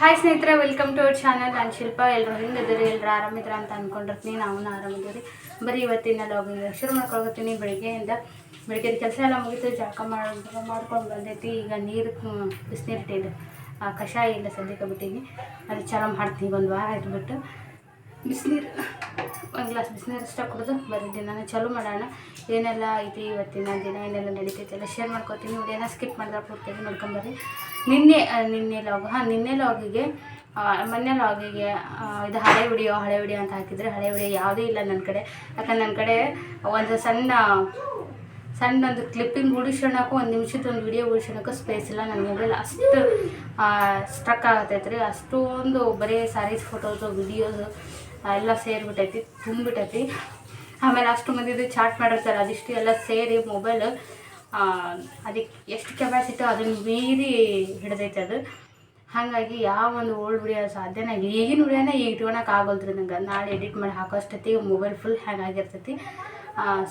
Hi ಸ್ನೇಹಿತರೆ welcome to our channel ನಾನು ಶಿಲ್ಪ. ಎಲ್ಲರೂ ಹೆಂಗಿದ್ದೀರಿ ಎಲ್ಲರೂ ಆರಾಮಿದ್ರ ಅಂತ ಅಂದ್ಕೊಂಡಿರ್ತೀನಿ ನಾವು ಆರಾಮಿದ್ದೀರಿ ಬರೀ ಇವತ್ತಿನ ಲಾಗಿಂಗ್ ಶುರು ಮಾಡ್ಕೊಳ್ತೀನಿ. ಬೆಳಗ್ಗೆಯಿಂದ ಬೆಳಗ್ಗೆ ಕೆಲಸ ಎಲ್ಲ ಮುಗಿತು. ಜಾಕ ಮಾಡಿ ಮಾಡ್ಕೊಂಡು ಬಂದೈತಿ. ಈಗ ನೀರು ಬಿಸಿನೀರು ಕಷಾಯ ಇಲ್ಲ ಸದ್ಯಕ್ಕೆ ಬಿಟ್ಟೀನಿ. ಅದು ಚಾಲು ಮಾಡ್ತೀನಿ ಒಂದು ವಾರ ಆಯ್ತು ಬಿಟ್ಟು. ಬಿಸಿನೀರು, ಒಂದು ಗ್ಲಾಸ್ ಬಿಸಿನೀರು ಅಷ್ಟ ಕುಡಿದು ಬರೀ ನಾನು. ಚಾಲೂ ಮಾಡೋಣ. ಏನೆಲ್ಲ ಐತಿ ಇವತ್ತಿನ ದಿನ, ಏನೆಲ್ಲ ನಡೀತೈತೆ ಎಲ್ಲ ಶೇರ್ ಮಾಡ್ಕೊತೀನಿ. ಏನೋ ಸ್ಕಿಪ್ ಮಾಡಿದ್ರೆ ಪೂರ್ತಿಯಾಗಿ ನೋಡ್ಕೊಂಬರ್ರಿ ನಿನ್ನೆ ನಿನ್ನೆ ಲಾಗ್ ಹಾಂ, ನಿನ್ನೆ ಲಾಗಿಗೆ ಮೊನ್ನೆ ಲಾಗಿಗೆ ಇದು ಹಳೆ ವಿಡಿಯೋ ಹಳೆ ವಿಡಿಯೋ ಅಂತ ಹಾಕಿದರೆ ಹಳೆ ವಿಡಿಯೋ ಯಾವುದೂ ಇಲ್ಲ ನನ್ನ ಕಡೆ. ಯಾಕಂದ್ರೆ ನನ್ನ ಕಡೆ ಒಂದು ಸಣ್ಣ ಸಣ್ಣ ಒಂದು ಕ್ಲಿಪ್ಪಿಂಗ್ ಉಳಿಸೋಣಕ್ಕೂ, ಒಂದು ನಿಮಿಷದ ಒಂದು ವಿಡಿಯೋ ಉಳಿಸೋಣಕ್ಕೂ ಸ್ಪೇಸ್ ಇಲ್ಲ. ನನ್ನ ಮೊಬೈಲ್ ಅಷ್ಟು ಸ್ಟ್ರಕ್ ಆಗತೈತೆ ರೀ. ಅಷ್ಟೊಂದು ಬರೀ ಸಾರೀಸ್ ಫೋಟೋಸು ವಿಡಿಯೋಸು ಎಲ್ಲ ಸೇರಿಬಿಟ್ಟೈತಿ ತುಂಬಿಟ್ಟೈತಿ ಆಮೇಲೆ ಅಷ್ಟು ಮಂದಿದು ಚಾಟ್ ಮಾಡಿರ್ತಾರೆ, ಅದಿಷ್ಟು ಎಲ್ಲ ಸೇರಿ ಮೊಬೈಲ್ ಅದಕ್ಕೆ ಎಷ್ಟು ಕೆಪಾಸಿಟಿ ಅದನ್ನು ಮೀರಿ ಹಿಡ್ದೈತೆ ಅದು. ಹಾಗಾಗಿ ಯಾವ ಒಂದು ಓಲ್ಡ್ ವಿಡಿಯೋ ಸಾಧ್ಯನೇ ಈಗಿನ ವಿಡಿಯೋನೇ ಈಗ ಇಟ್ಕೊಳಕ್ಕೆ ಆಗೋಲ್ರಿ ನಂಗೆ. ನಾಳೆ ಎಡಿಟ್ ಮಾಡಿ ಹಾಕೋಷ್ಟೊತ್ತಿಗೆ ಮೊಬೈಲ್ ಫುಲ್ ಹ್ಯಾಂಗ್ ಆಗಿರ್ತೈತಿ.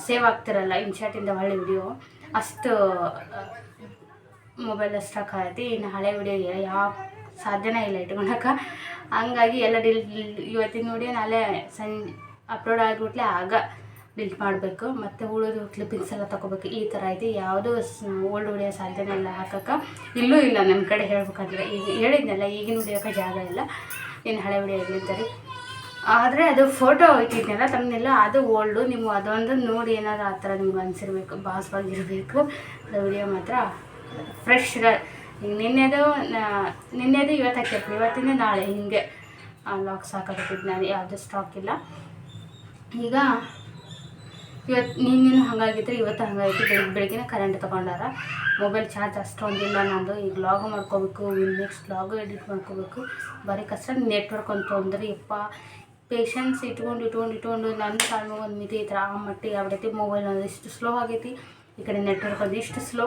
ಸೇವ್ ಆಗ್ತಿರಲ್ಲ ಇನ್ಶಾಟಿಂದ ಹಳೆ ವಿಡಿಯೋ ಅಷ್ಟು ಮೊಬೈಲ್ ಸ್ಟಾಕ್ ಆಗೈತಿ. ಇನ್ನು ಹಳೆ ವಿಡಿಯೋ ಯಾವ ಸಾಧ್ಯನೇ ಇಲ್ಲ ಇಟ್ಕೊಳಕ್ಕೆ ಹಂಗಾಗಿ ಎಲ್ಲ ಡಿಲ್ ಇವತ್ತಿನ ನೋಡಿ ನಾಳೆ ಸಂಜೆ ಅಪ್ಲೋಡ್ ಆಗಿಬಿಟ್ಲೆ ಆಗ ಡಿಲ್ಟ್ ಮಾಡಬೇಕು. ಮತ್ತು ಉಳಿದು ಕ್ಲಿಪ್ಪಿಂಗ್ಸ್ ಎಲ್ಲ ತೊಗೋಬೇಕು ಈ ಥರ ಐತಿ. ಯಾವುದೂ ಓಲ್ಡ್ ವಿಡಿಯೋ ಸಾಧ್ಯನೇ ಇಲ್ಲ ಹಾಕಕ್ಕೆ. ಇಲ್ಲೂ ಇಲ್ಲ ನಮ್ಮ ಕಡೆ ಹೇಳ್ಬೇಕಂದ್ರೆ. ಈಗ ಹೇಳಿದ್ನಲ್ಲ, ಈಗಿನ ವಿಡಿಯೋಕ್ಕೆ ಜಾಗ ಇಲ್ಲ. ಇನ್ನು ಹಳೆ ವಿಡಿಯೋ ಇರ್ಲಿದ್ದಾರೆ ಆದರೆ ಅದು ಫೋಟೋ ಇಟ್ಟಿದ್ನಲ್ಲ ತಮ್ಮನ್ನೆಲ್ಲ ಅದು ಓಲ್ಡು ನೀವು ಅದೊಂದು ನೋಡಿ ಏನಾದ್ರು ಆ ಥರ ನಿಮ್ಗೆ ಅನಿಸಿರ್ಬೇಕು ಬಾಸ್ವಾಗಿರಬೇಕು ವಿಡಿಯೋ ಮಾತ್ರ ಫ್ರೆಶ್ ಈಗ ನಿನ್ನೆದು ನಿನ್ನೆದು ಇವತ್ತು ಹಾಕಿರ್ತೀನಿ. ಇವತ್ತಿಂದ ನಾಳೆ ಹಿಂಗೆ. ಲಾಕ್ಸ್ ಹಾಕಕತ್ತಿದ್ದು ನಾನು ಯಾವುದೇ ಸ್ಟಾಕ್ ಇಲ್ಲ. ಈಗ ಇವತ್ತು ನಿನ್ನೇನು ಹಂಗಾಗಿದ್ರೆ ಇವತ್ತು ಹಂಗಾಗಿತ್ತು ಬೆಳಿಗ್ಗೆ ಬೆಳಿಗ್ಗೆ ಕರೆಂಟ್ ತೊಗೊಂಡಾರ. ಮೊಬೈಲ್ ಚಾರ್ಜ್ ಅಷ್ಟೊಂದಿಲ್ಲ ನಂದು. ಈಗ ಲಾಗು ಮಾಡ್ಕೋಬೇಕು. ನೆಕ್ಸ್ಟ್ ಲಾಗು ಎಡಿಟ್ ಮಾಡ್ಕೋಬೇಕು. ಬರೀ ಕಷ್ಟ ನೆಟ್ವರ್ಕ್ ಅಂತ ತೊಂದರೆ. ಯಪ್ಪ. ಪೇಷನ್ಸ್ ಇಟ್ಕೊಂಡು ಇಟ್ಕೊಂಡು ಇಟ್ಕೊಂಡು ನನ್ನ ಕಾಲು ಒಂದು ಮಿತಿ ಐತ್ರ? ಆ ಮಟ್ಟಿಗೆ ಆಗ್ಬಿಟ್ಟೈತಿ ಮೊಬೈಲ್ ಇಷ್ಟು ಸ್ಲೋ ಆಗೈತಿ? ಈ ಕಡೆ ನೆಟ್ವರ್ಕ್ ಅಂದರೆ ಇಷ್ಟು ಸ್ಲೋ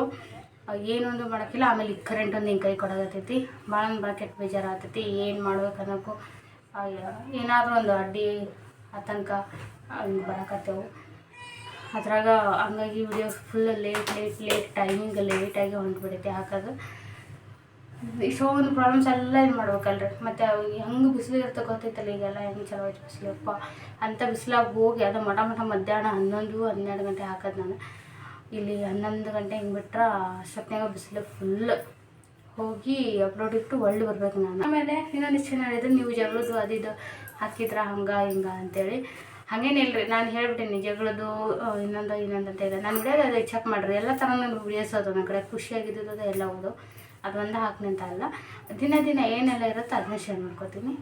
ಏನೊಂದು ಮಾಡೋಕ್ಕಿಲ್ಲ, ಆಮೇಲೆ ಈ ಕರೆಂಟ್ ಒಂದು ಹಿಂಗೆ ಕೈ ಕೊಡೋದತ್ತೈತಿ ಭಾಳ ಭಾಳ ಕೆಟ್ಟ ಬೇಜಾರು ಆಗ್ತೈತಿ ಏನು ಮಾಡ್ಬೇಕು ಅನ್ನೋಕ್ಕೂ ಏನಾದರೂ ಒಂದು ಅಡ್ಡಿ ಆತಂಕ ಹಿಂಗೆ ಬರಕತ್ತೇವು. ಅದ್ರಾಗ ಹಂಗಾಗಿ video full late late late timing ಲೇಟಾಗಿ ಹೊಂಟ್ಬಿಡೈತಿ ಹಾಕೋದು. ಒಂದು ಪ್ರಾಬ್ಲಮ್ಸ್ ಎಲ್ಲ ಇದು ಮಾಡ್ಬೇಕಲ್ರಿ. ಮತ್ತು ಹೆಂಗೆ ಬಿಸಿಲು ಇರುತ್ತೆ ಗೊತ್ತೈತಲ್ಲ ಈಗೆಲ್ಲ, ಹೆಂಗೆ ಚಲೋ ಐತೆ ಬಿಸಿಲಪ್ಪ ಅಂಥ ಬಿಸಿಲಾಗಿ ಹೋಗಿ ಅದು ಮಠ ಮಠ ಮಧ್ಯಾಹ್ನ ಹನ್ನೊಂದು, ಹನ್ನೆರಡು ಗಂಟೆ ಹಾಕೋದು ನಾನು. ಇಲ್ಲಿ ಹನ್ನೊಂದು ಗಂಟೆ ಹಿಂಗೆ ಬಿಟ್ರೆ ಅಷ್ಟೊತ್ತಿನಾಗ ಬಿಸಿಲು ಫುಲ್ ಹೋಗಿ ಅಪ್ಲೋಡ್ ಇಟ್ಟು ಒಳ್ಳೆ ಬರ್ಬೇಕು ನಾನು. ಆಮೇಲೆ ಇನ್ನೊಂದು ಇಷ್ಟು ಹೇಳಿದ್ರೆ ನೀವು ಜಗಳದ್ದು ಅದು ಇದು ಹಾಕಿದ್ರ ಹಂಗೆ, ಹಿಂಗೆ ಅಂತೇಳಿ. ಹಾಗೇನಿಲ್ಲ ರೀ ನಾನು ಹೇಳ್ಬಿಟ್ಟೀನಿ ಜಗಳದು ಇನ್ನೊಂದು ಇನ್ನೊಂದು ಅಂತ ಇದೆ ನಾನು ವಿಡಿಯೋದು ಅದು ಚೆಕ್ ಮಾಡಿರಿ, ಎಲ್ಲ ಥರ ನಾನು ವಿಡಿಯೋಸ್ ಅದು ನನ್ನ ಕಡೆ. ಖುಷಿಯಾಗಿದ್ದು ಎಲ್ಲ ಹೌದು. ಅದೊಂದು ಹಾಕ್ನಿ ಅಂತ ಅಲ್ಲ. ದಿನ ದಿನ ಏನೆಲ್ಲ ಇರುತ್ತೋ ಅದನ್ನ ಶೇರ್ ಮಾಡ್ಕೊತೀನಿ.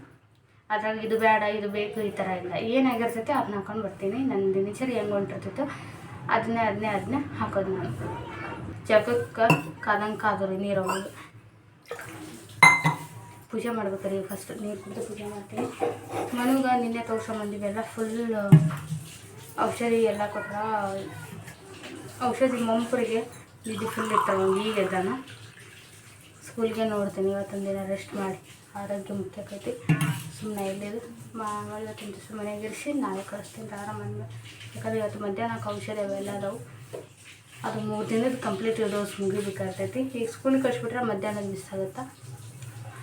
ಅದ್ರಾಗ ಇದು ಬೇಡ ಇದು ಬೇಕು ಈ ಥರ ಇಲ್ಲ. ಏನಾಗಿರ್ತೈತೆ ಅದನ್ನ ಹಾಕೊಂಡು ಬರ್ತೀನಿ. ನನ್ನ ದಿನಚರಿ ಹೆಂಗೆ ಹೊಂಟಿರ್ತೈತೋ ಅದನ್ನೇ ಅದನ್ನೇ ಅದನ್ನೇ ಹಾಕೋದು ನಾನು. ಜಗಕ್ಕೆ ಕಾದಂಗೆ ಕಾದರು ನೀರು ಪೂಜೆ ಮಾಡ್ಬೇಕ್ರಿ ಫಸ್ಟ್ ನೀರು ಕುಡಿದು ಪೂಜೆ ಮಾಡ್ತೀನಿ. ಮನೆಗೆ ನಿನ್ನೆ ತೋರ್ಸ್ಕೊಂಬಂದಿವೆಲ್ಲ ಫುಲ್ ಔಷಧಿ ಎಲ್ಲ ಕೊಟ್ಟ ಔಷಧಿ ಮಂಪರಿಗೆ ಇದು ಫುಲ್ ಇರ್ತಾವೆ ಈಗ ಸ್ಕೂಲ್ಗೆ ನೋಡ್ತೀನಿ ಇವತ್ತೊಂದು ದಿನ ರೆಸ್ಟ್ ಮಾಡಿ. ಆರೋಗ್ಯ ಮುಖ್ಯಕ್ಕೈತಿ ಸುಮ್ಮನೆ ಎಲ್ಲಿದು ಆಮೇಲೆ ಇವತ್ತಿನ ದಿವಸ ಮನೆಗೆ ಇರಿಸಿ ನಾಳೆ ಕಳಿಸ್ತೀನಿ ಆರಾಮ ಯಾಕಂದ್ರೆ ಇವತ್ತು ಮಧ್ಯಾಹ್ನಕ್ಕೆ ಔಷಧಿ ಅವೆಲ್ಲ ಅದಾವು ಅದು ಮೂರು ದಿನದ ಕಂಪ್ಲೀಟ್ ಡೋಸ್ ಮುಗಿಬೇಕಾಗ್ತೈತಿ ಈಗ ಸ್ಕೂಲಿಗೆ ಕಳಿಸ್ಬಿಟ್ರೆ ಮಧ್ಯಾಹ್ನದ ಮಿಸ್ ಆಗುತ್ತಾ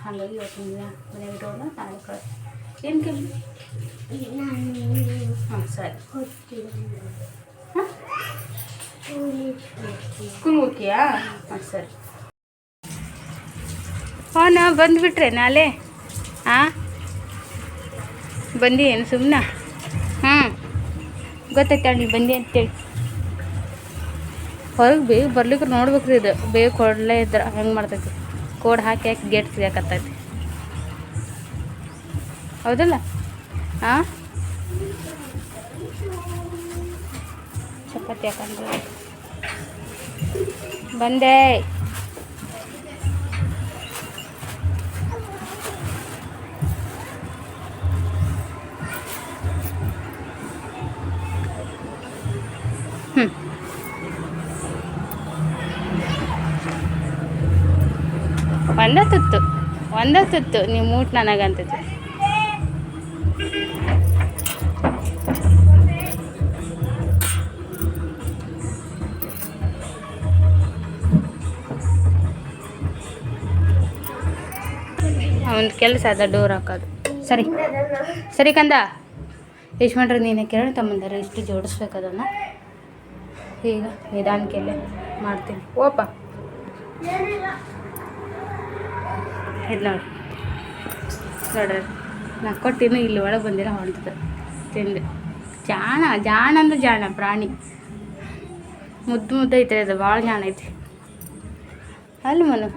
ಹಾಗಾಗಿ ಇವತ್ತಿನ ದಿನ ಮನೆಗೆ ಇಟ್ಟೋಣ ನಾಳೆ ಕಳಿಸ್ತೀನಿ ಏನು ಕೇಳಿ ಹಾಂ ಸರಿ ಹಾಂ ಸ್ಕೂಲ್ ಹೋಗ್ತೀಯಾ ಹಾಂ ಸರಿ ಹಾಂ ಬಂದುಬಿಟ್ರೆ ನಾಳೆ. ಹಾಂ ಬಂದಿ ಏನು ಸುಮ್ಮನೆ ಹಾಂ ಗೊತ್ತೈತೆ ನೀವು ಬಂದಿ ಅಂತೇಳಿ? ಹೊರಗೆ ಬೇಗ ಬರ್ಲಿಕ್ಕೆ ನೋಡ್ಬೇಕು ರೀ ಇದು. ಬೇಗ ಕೊಡಲೇ ಇದ್ರೆ ಹೆಂಗೆ ಮಾಡ್ತೈತಿ. ಕೋಡ್ ಹಾಕಿ ಹಾಕಿ ಗೇಟ್ ಸಿಗಾಕತ್ತೈತಿ ಹೌದಲ್ಲ? ಹಾಂ ಚಪಾತಿ ಹಾಕಂದ್ರೆ. ಬಂದೆ. ಒಂದ ತುತ್ತು ಒಂದ ತುತ್ತು, ನೀವು ಮೂಟ್ ನನಗಂತದ್ದು. ಒಂದು ಕೆಲಸ ಅದ, ಡೋರ್ ಹಾಕೋದು. ಸರಿ ಸರಿ ಕಂದ. ಯಜಮಾನ್ರೆ, ನೀನೇ ಕೇಳಿ, ತಮ್ಮಂದರ ಇಷ್ಟು ಜೋಡಿಸ್ಬೇಕು ಅದನ್ನು ಈಗ ನಿಧಾನಕ್ಕೆಲ್ಲ ಮಾಡ್ತೀನಿ. ಓಪ. ಇದು ನೋಡಿ ನೋಡ್ರಿ ನಾ ಕೊಟ್ಟಿನ ಇಲ್ಲಿ ಒಳಗೆ ಬಂದಿರ ಹೊಂಟದ. ತಿಂದೆ. ಜಾಣ ಜಾಣ ಅಂದ್ರೆ ಜಾಣ, ಪ್ರಾಣಿ. ಮುದ್ದು ಮುದ್ದು ಐತೆ ಅದು, ಭಾಳ ಜಾಣ ಐತಿ. ಅಲ್ಲಿ ಮನು.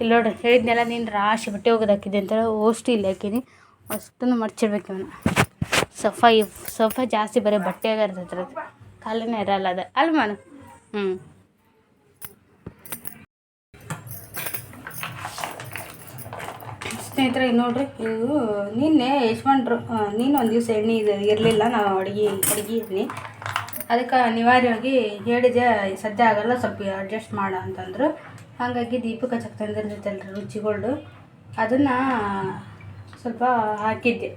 ಇಲ್ಲಿ ನೋಡ್ರಿ, ಹೇಳಿದ್ನೆಲ್ಲ ನೀನು ರಾಶಿ ಬಟ್ಟೆ ಹೋಗೋದಾಕಿದ್ದೆ ಅಂತ ಓಷ್ಟು ಇಲ್ಲಿ ಹಾಕೀನಿ. ಅಷ್ಟನ್ನು ಮಡ್ಚಿಡ್ಬೇಕು ಅವನು ಸಫಾ ಸಫಾ ಜಾಸ್ತಿ ಬರೀ ಬಟ್ಟೆಯಾಗ ಇರ್ತೈತೆ ಅದು. ಕಾಲನೇ ಇರಲ್ಲ ಅದು. ಅಲ್ಲಿ ಮನು. ಹ್ಞೂ ಸ್ನೇಹಿತರೆ ನೋಡ್ರಿ, ಇದು ನಿನ್ನೆ ಯಜಮಾನ್ರು ನೀನು ಒಂದು ದಿವಸ ಎಣ್ಣೆ ಇದು ಇರಲಿಲ್ಲ, ನಾವು ಅಡುಗೆ ಅಡುಗೆ ಎಣ್ಣೆ ಅದಕ್ಕೆ ಅನಿವಾರ್ಯವಾಗಿ ಹೇಳಿದೆ ಸದ್ಯ ಆಗಲ್ಲ, ಸ್ವಲ್ಪ ಅಡ್ಜಸ್ಟ್ ಮಾಡ ಅಂತಂದರು. ಹಾಗಾಗಿ ದೀಪಕ್ಕೆ ಚಕ್ ತಂದಿರ್ತೈತಲ್ರಿ ರುಚಿಗಳು ಅದನ್ನು ಸ್ವಲ್ಪ ಹಾಕಿದ್ದೆ.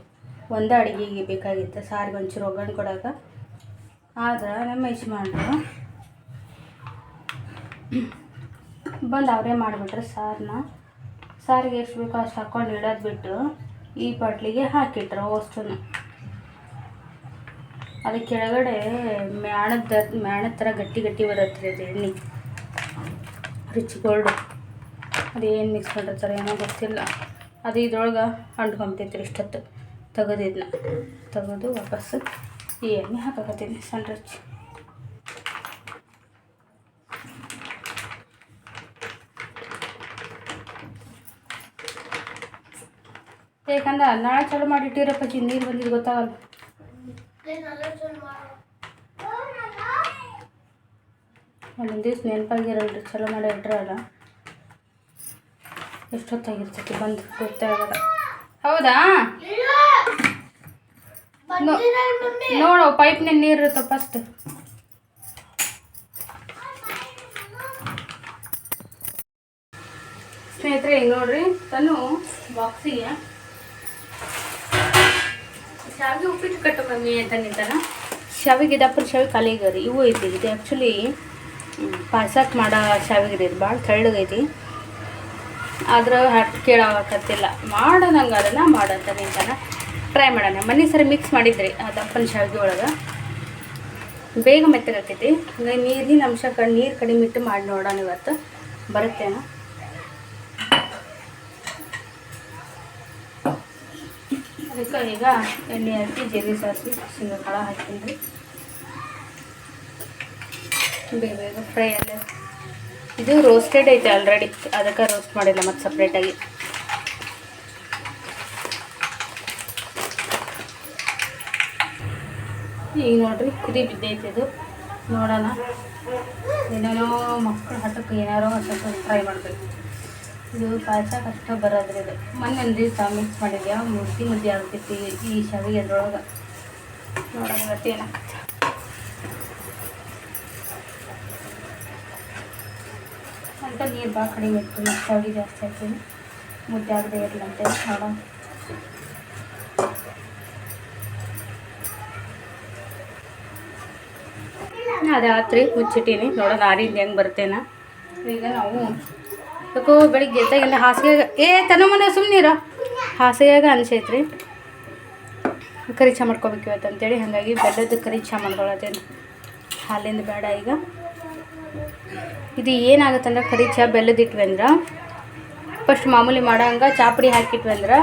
ಒಂದು ಅಡುಗೆಗೆ ಬೇಕಾಗಿತ್ತು, ಸಾರಿಗೆ ಒಂಚೂರು ಒಗ್ಗರಣೆ ಕೊಡೋಕೆ. ಆದ್ರೆ ನಮ್ಮ ಯಜಮಾನ್ರು ಬಂದು ಅವರೇ ಮಾಡಿಬಿಟ್ರೆ ಸಾರನ್ನ ಸಾರಿಗೆ ಎಷ್ಟು ಬೇಕೋ ಅಷ್ಟು ಹಾಕ್ಕೊಂಡು ಇಡೋದು ಬಿಟ್ಟು ಈ ಬಾಟ್ಲಿಗೆ ಹಾಕಿಟ್ರೆ ಅಷ್ಟನ್ನು ಅದು ಕೆಳಗಡೆ ಮ್ಯಾಣದ ಮ್ಯಾಣದ ಥರ ಗಟ್ಟಿ ಗಟ್ಟಿ ಬರುತ್ತೆ ಅದು ಎಣ್ಣೆ. ರುಚಿಗೋಲ್ಡು ಅದೇನು ಮಿಕ್ಸ್ ಮಾಡಿರ್ತಾರೆ ಏನೋ ಗೊತ್ತಿಲ್ಲ. ಅದು ಇದ್ರೊಳಗೆ ಅಂಟ್ಕೊಂಬಿಟ್ಟೈತ್ರಿ ಇಷ್ಟೊತ್ತು. ತೆಗೆದಿದ್ನ ತೆಗೆದು ವಾಪಸ್ಸು ಈ ಎಣ್ಣೆ ಹಾಕಕತ್ತೀನಿ ಸಣ್ಣ ರುಚಿ. ಯಾಕಂದ್ರೆ ನಾಳೆ ಚಾಲು ಮಾಡಿಟ್ಟಿರಪ್ಪ ಜಿ ನೀರು ಬಂದಿದ್ದು ಗೊತ್ತಾಗಲ್ಲ ಒಂದೊಂದು ದಿವ್ಸ ನೆನಪಾಗಿರಲ್ರಿ, ಚಲೋ ಮಾಡಿ ಇಟ್ರಲ್ಲ ಎಷ್ಟೊತ್ತಾಗಿರ್ತೈತಿ ಬಂದು ಗೊತ್ತಾಗಲ್ಲ ಹೌದಾ? ನೋಡೋ ಪೈಪ್ನಲ್ಲಿ ನೀರು ತಪ್ಪಸ್ತ ಫಸ್ಟ್ ಸ್ನೇಹಿತರೆ, ನೋಡ್ರಿ, ತನು ಬಾಕ್ಸಿಗೆ ಶಾವಿಗೆ ಉಪ್ಪಿಟ್ಟು ಕಟ್ಟು ಮಮ್ಮಿ ಅಂತ ನಿಂತಾನ ಶಾವಿಗೆ ದಪ್ಪನ ಶಾವಿಗೆ ಕಾಲಿಗೆ ಆಗ್ಯಾವ್ರಿ ಇವು ಐತಿ, ಇದು ಆ್ಯಕ್ಚುಲಿ ಪಾಯಸಕ್ಕೆ ಮಾಡೋ ಶಾವಿಗೆ ಇದು ಭಾಳ ತೆಳ್ಳಗೈತಿ ಆದ್ರೆ ಹಟ್ಟು ಕೇಳಾಕತ್ತಿಲ್ಲ. ಮಾಡೋಣಂಗೆ ಅದನ್ನು ಮಾಡಂತ ನಿಂತಾನ ಟ್ರೈ ಮಾಡೋಣ. ಮನೆ ಸರಿ ಮಿಕ್ಸ್ ಮಾಡಿದ್ರಿ ಆ ದಪ್ಪನ ಶಾವಿಗೆ ಒಳಗೆ. ಬೇಗ ಮೆತ್ತಗಾಕೈತಿ. ನೀರಿನ ಅಂಶ ಕ, ನೀರು ಕಡಿಮೆ ಇಟ್ಟು ಮಾಡಿ ನೋಡೋಣ ಇವತ್ತು. ಬರುತ್ತೇನೋ? ಅದಕ್ಕೆ ಈಗ ಎಣ್ಣೆ ಹಾಕಿ, ಜೀರಿಗೆ ಸಾಸಿ ಶೇಂಗಾ ಕಾಳು ಹಾಕ್ತೀನಿ. ಬೇಗ ಬೇಗ ಫ್ರೈ ಅಲ್ಲ. ಇದು ರೋಸ್ಟೆಡ್ ಐತೆ ಆಲ್ರೆಡಿ ಅದಕ್ಕೆ ರೋಸ್ಟ್ ಮಾಡಿಲ್ಲ ಮತ್ತು ಸಪ್ರೇಟಾಗಿ ಈಗ ನೋಡ್ರಿ, ಕುದಿ ಬಿದ್ದೈತೆ ಇದು. ನೋಡೋಣ. ಏನೇನೋ ಮಕ್ಕಳು ಹಠಕ್ಕೆ ಏನಾರೋ ಹಠಕ್ಕೆ ಫ್ರೈ ಮಾಡಬೇಕು. ಇದು ಪಾಯಸ ಕಷ್ಟ ಬರೋದ್ರಿ ಇದು ಮೊನ್ನೆ ಒಂದು ದಿವಸ ಮಿಕ್ಸ್ ಮಾಡಿದ್ಯ? ಮುದ್ದೆ ಮುದ್ದೆ ಆಗ್ತೈತಿ ಈ ಶಾವಿಗೆ ಅದ್ರೊಳಗೆ. ನೋಡೋಣ ಅಂತ ನೀರು ಭಾಳ ಕಡಿಮೆ ಇತ್ತು, ಮತ್ತು ಶಾವಿಗೆ ಜಾಸ್ತಿ ಹಾಕ್ತೀನಿ. ಮುದ್ದೆ ಆಗದೆ ಇರಲಿ ಅಂತ ನೋಡೋಣ. ಅದೇ ಆತ್ರಿ ಮುಚ್ಚಿಟ್ಟೀನಿ, ನೋಡೋಣ ಆರಿಂದ ಹೆಂಗೆ ಬರ್ತೇನೆ. ಈಗ ನಾವು ಯಾಕೋ ಬೆಳಿಗ್ಗೆ ಎದ್ದಾಗೆಲ್ಲ ಹಾಸಿಗೆ ಏ ತನ ಮನೆ ಸುಮ್ಮನಿರ ಹಾಸಿಗೆಯಾಗ ಅನ್ಸೈತ್ರಿ. ಕರಿ ಚಾ ಮಾಡ್ಕೋಬೇಕು ಇವತ್ತು ಅಂತೇಳಿ. ಹಾಗಾಗಿ ಬೆಲ್ಲದ ಕರಿ ಚಾ ಮಾಡ್ಕೊಳತ್ತೇನೆ. ಹಾಲಿಂದ ಬೇಡ ಈಗ. ಇದು ಏನಾಗುತ್ತಂದ್ರೆ ಕರಿ ಚಾ ಬೆಲ್ಲದ ಇಟ್ವಿ ಅಂದ್ರೆ ಫಸ್ಟ್ ಮಾಮೂಲಿ ಮಾಡೋಂಗೆ ಚಾ ಪುಡಿ ಹಾಕಿಟ್ವಿ ಅಂದ್ರೆ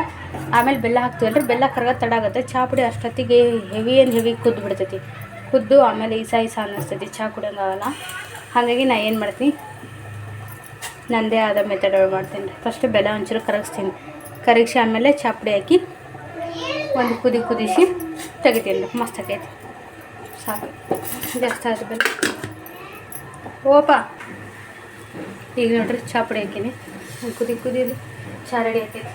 ಆಮೇಲೆ ಬೆಲ್ಲ ಹಾಕ್ತೀವಲ್ರಿ. ಬೆಲ್ಲ ಕರಗ ತಡ ಆಗುತ್ತೆ. ಚಾ ಪುಡಿ ಅಷ್ಟೊತ್ತಿಗೆ ಹೆವಿ ಏನು ಹೆವಿ ಕುದ್ದು ಬಿಡ್ತೈತಿ. ಕುದ್ದು ಆಮೇಲೆ ಈಸ ಈಸ ಅನ್ನಿಸ್ತೈತಿ. ಚಾ ಕುಡಿಯೋಂಗಾಗಲ್ಲ ಹಾಗಾಗಿ ನಾ ಏನು ಮಾಡ್ತೀನಿ ನನ್ನದೇ ಆದ ಮೆಥಡ್ ಒಳಗೆ ಮಾಡ್ತೀನಿ ರೀ. ಫಸ್ಟ್ ಬೆಲ್ಲ ಒಂಚೂರು ಕರಗಿಸ್ತೀನಿ. ಕರಗಿಸಿ ಆಮೇಲೆ ಚಾಪುಡಿ ಹಾಕಿ ಒಂದು ಕುದಿ ಕುದಿಸಿ ತೆಗಿತೀನಿ ರೀ. ಮಸ್ತ್ ಆಕೈತಿ ಸಾಕು. ಜಾಸ್ತಿ ಆದ ಬೆಲ್ಲ. ಓಪ. ಈಗ ನೋಡ್ರಿ ಚಾಪುಡಿ ಹಾಕೀನಿ. ಒಂದು ಕುದಿ ಕುದೀಲಿ ಚಾರಡಿ ಹಾಕೈತಿ.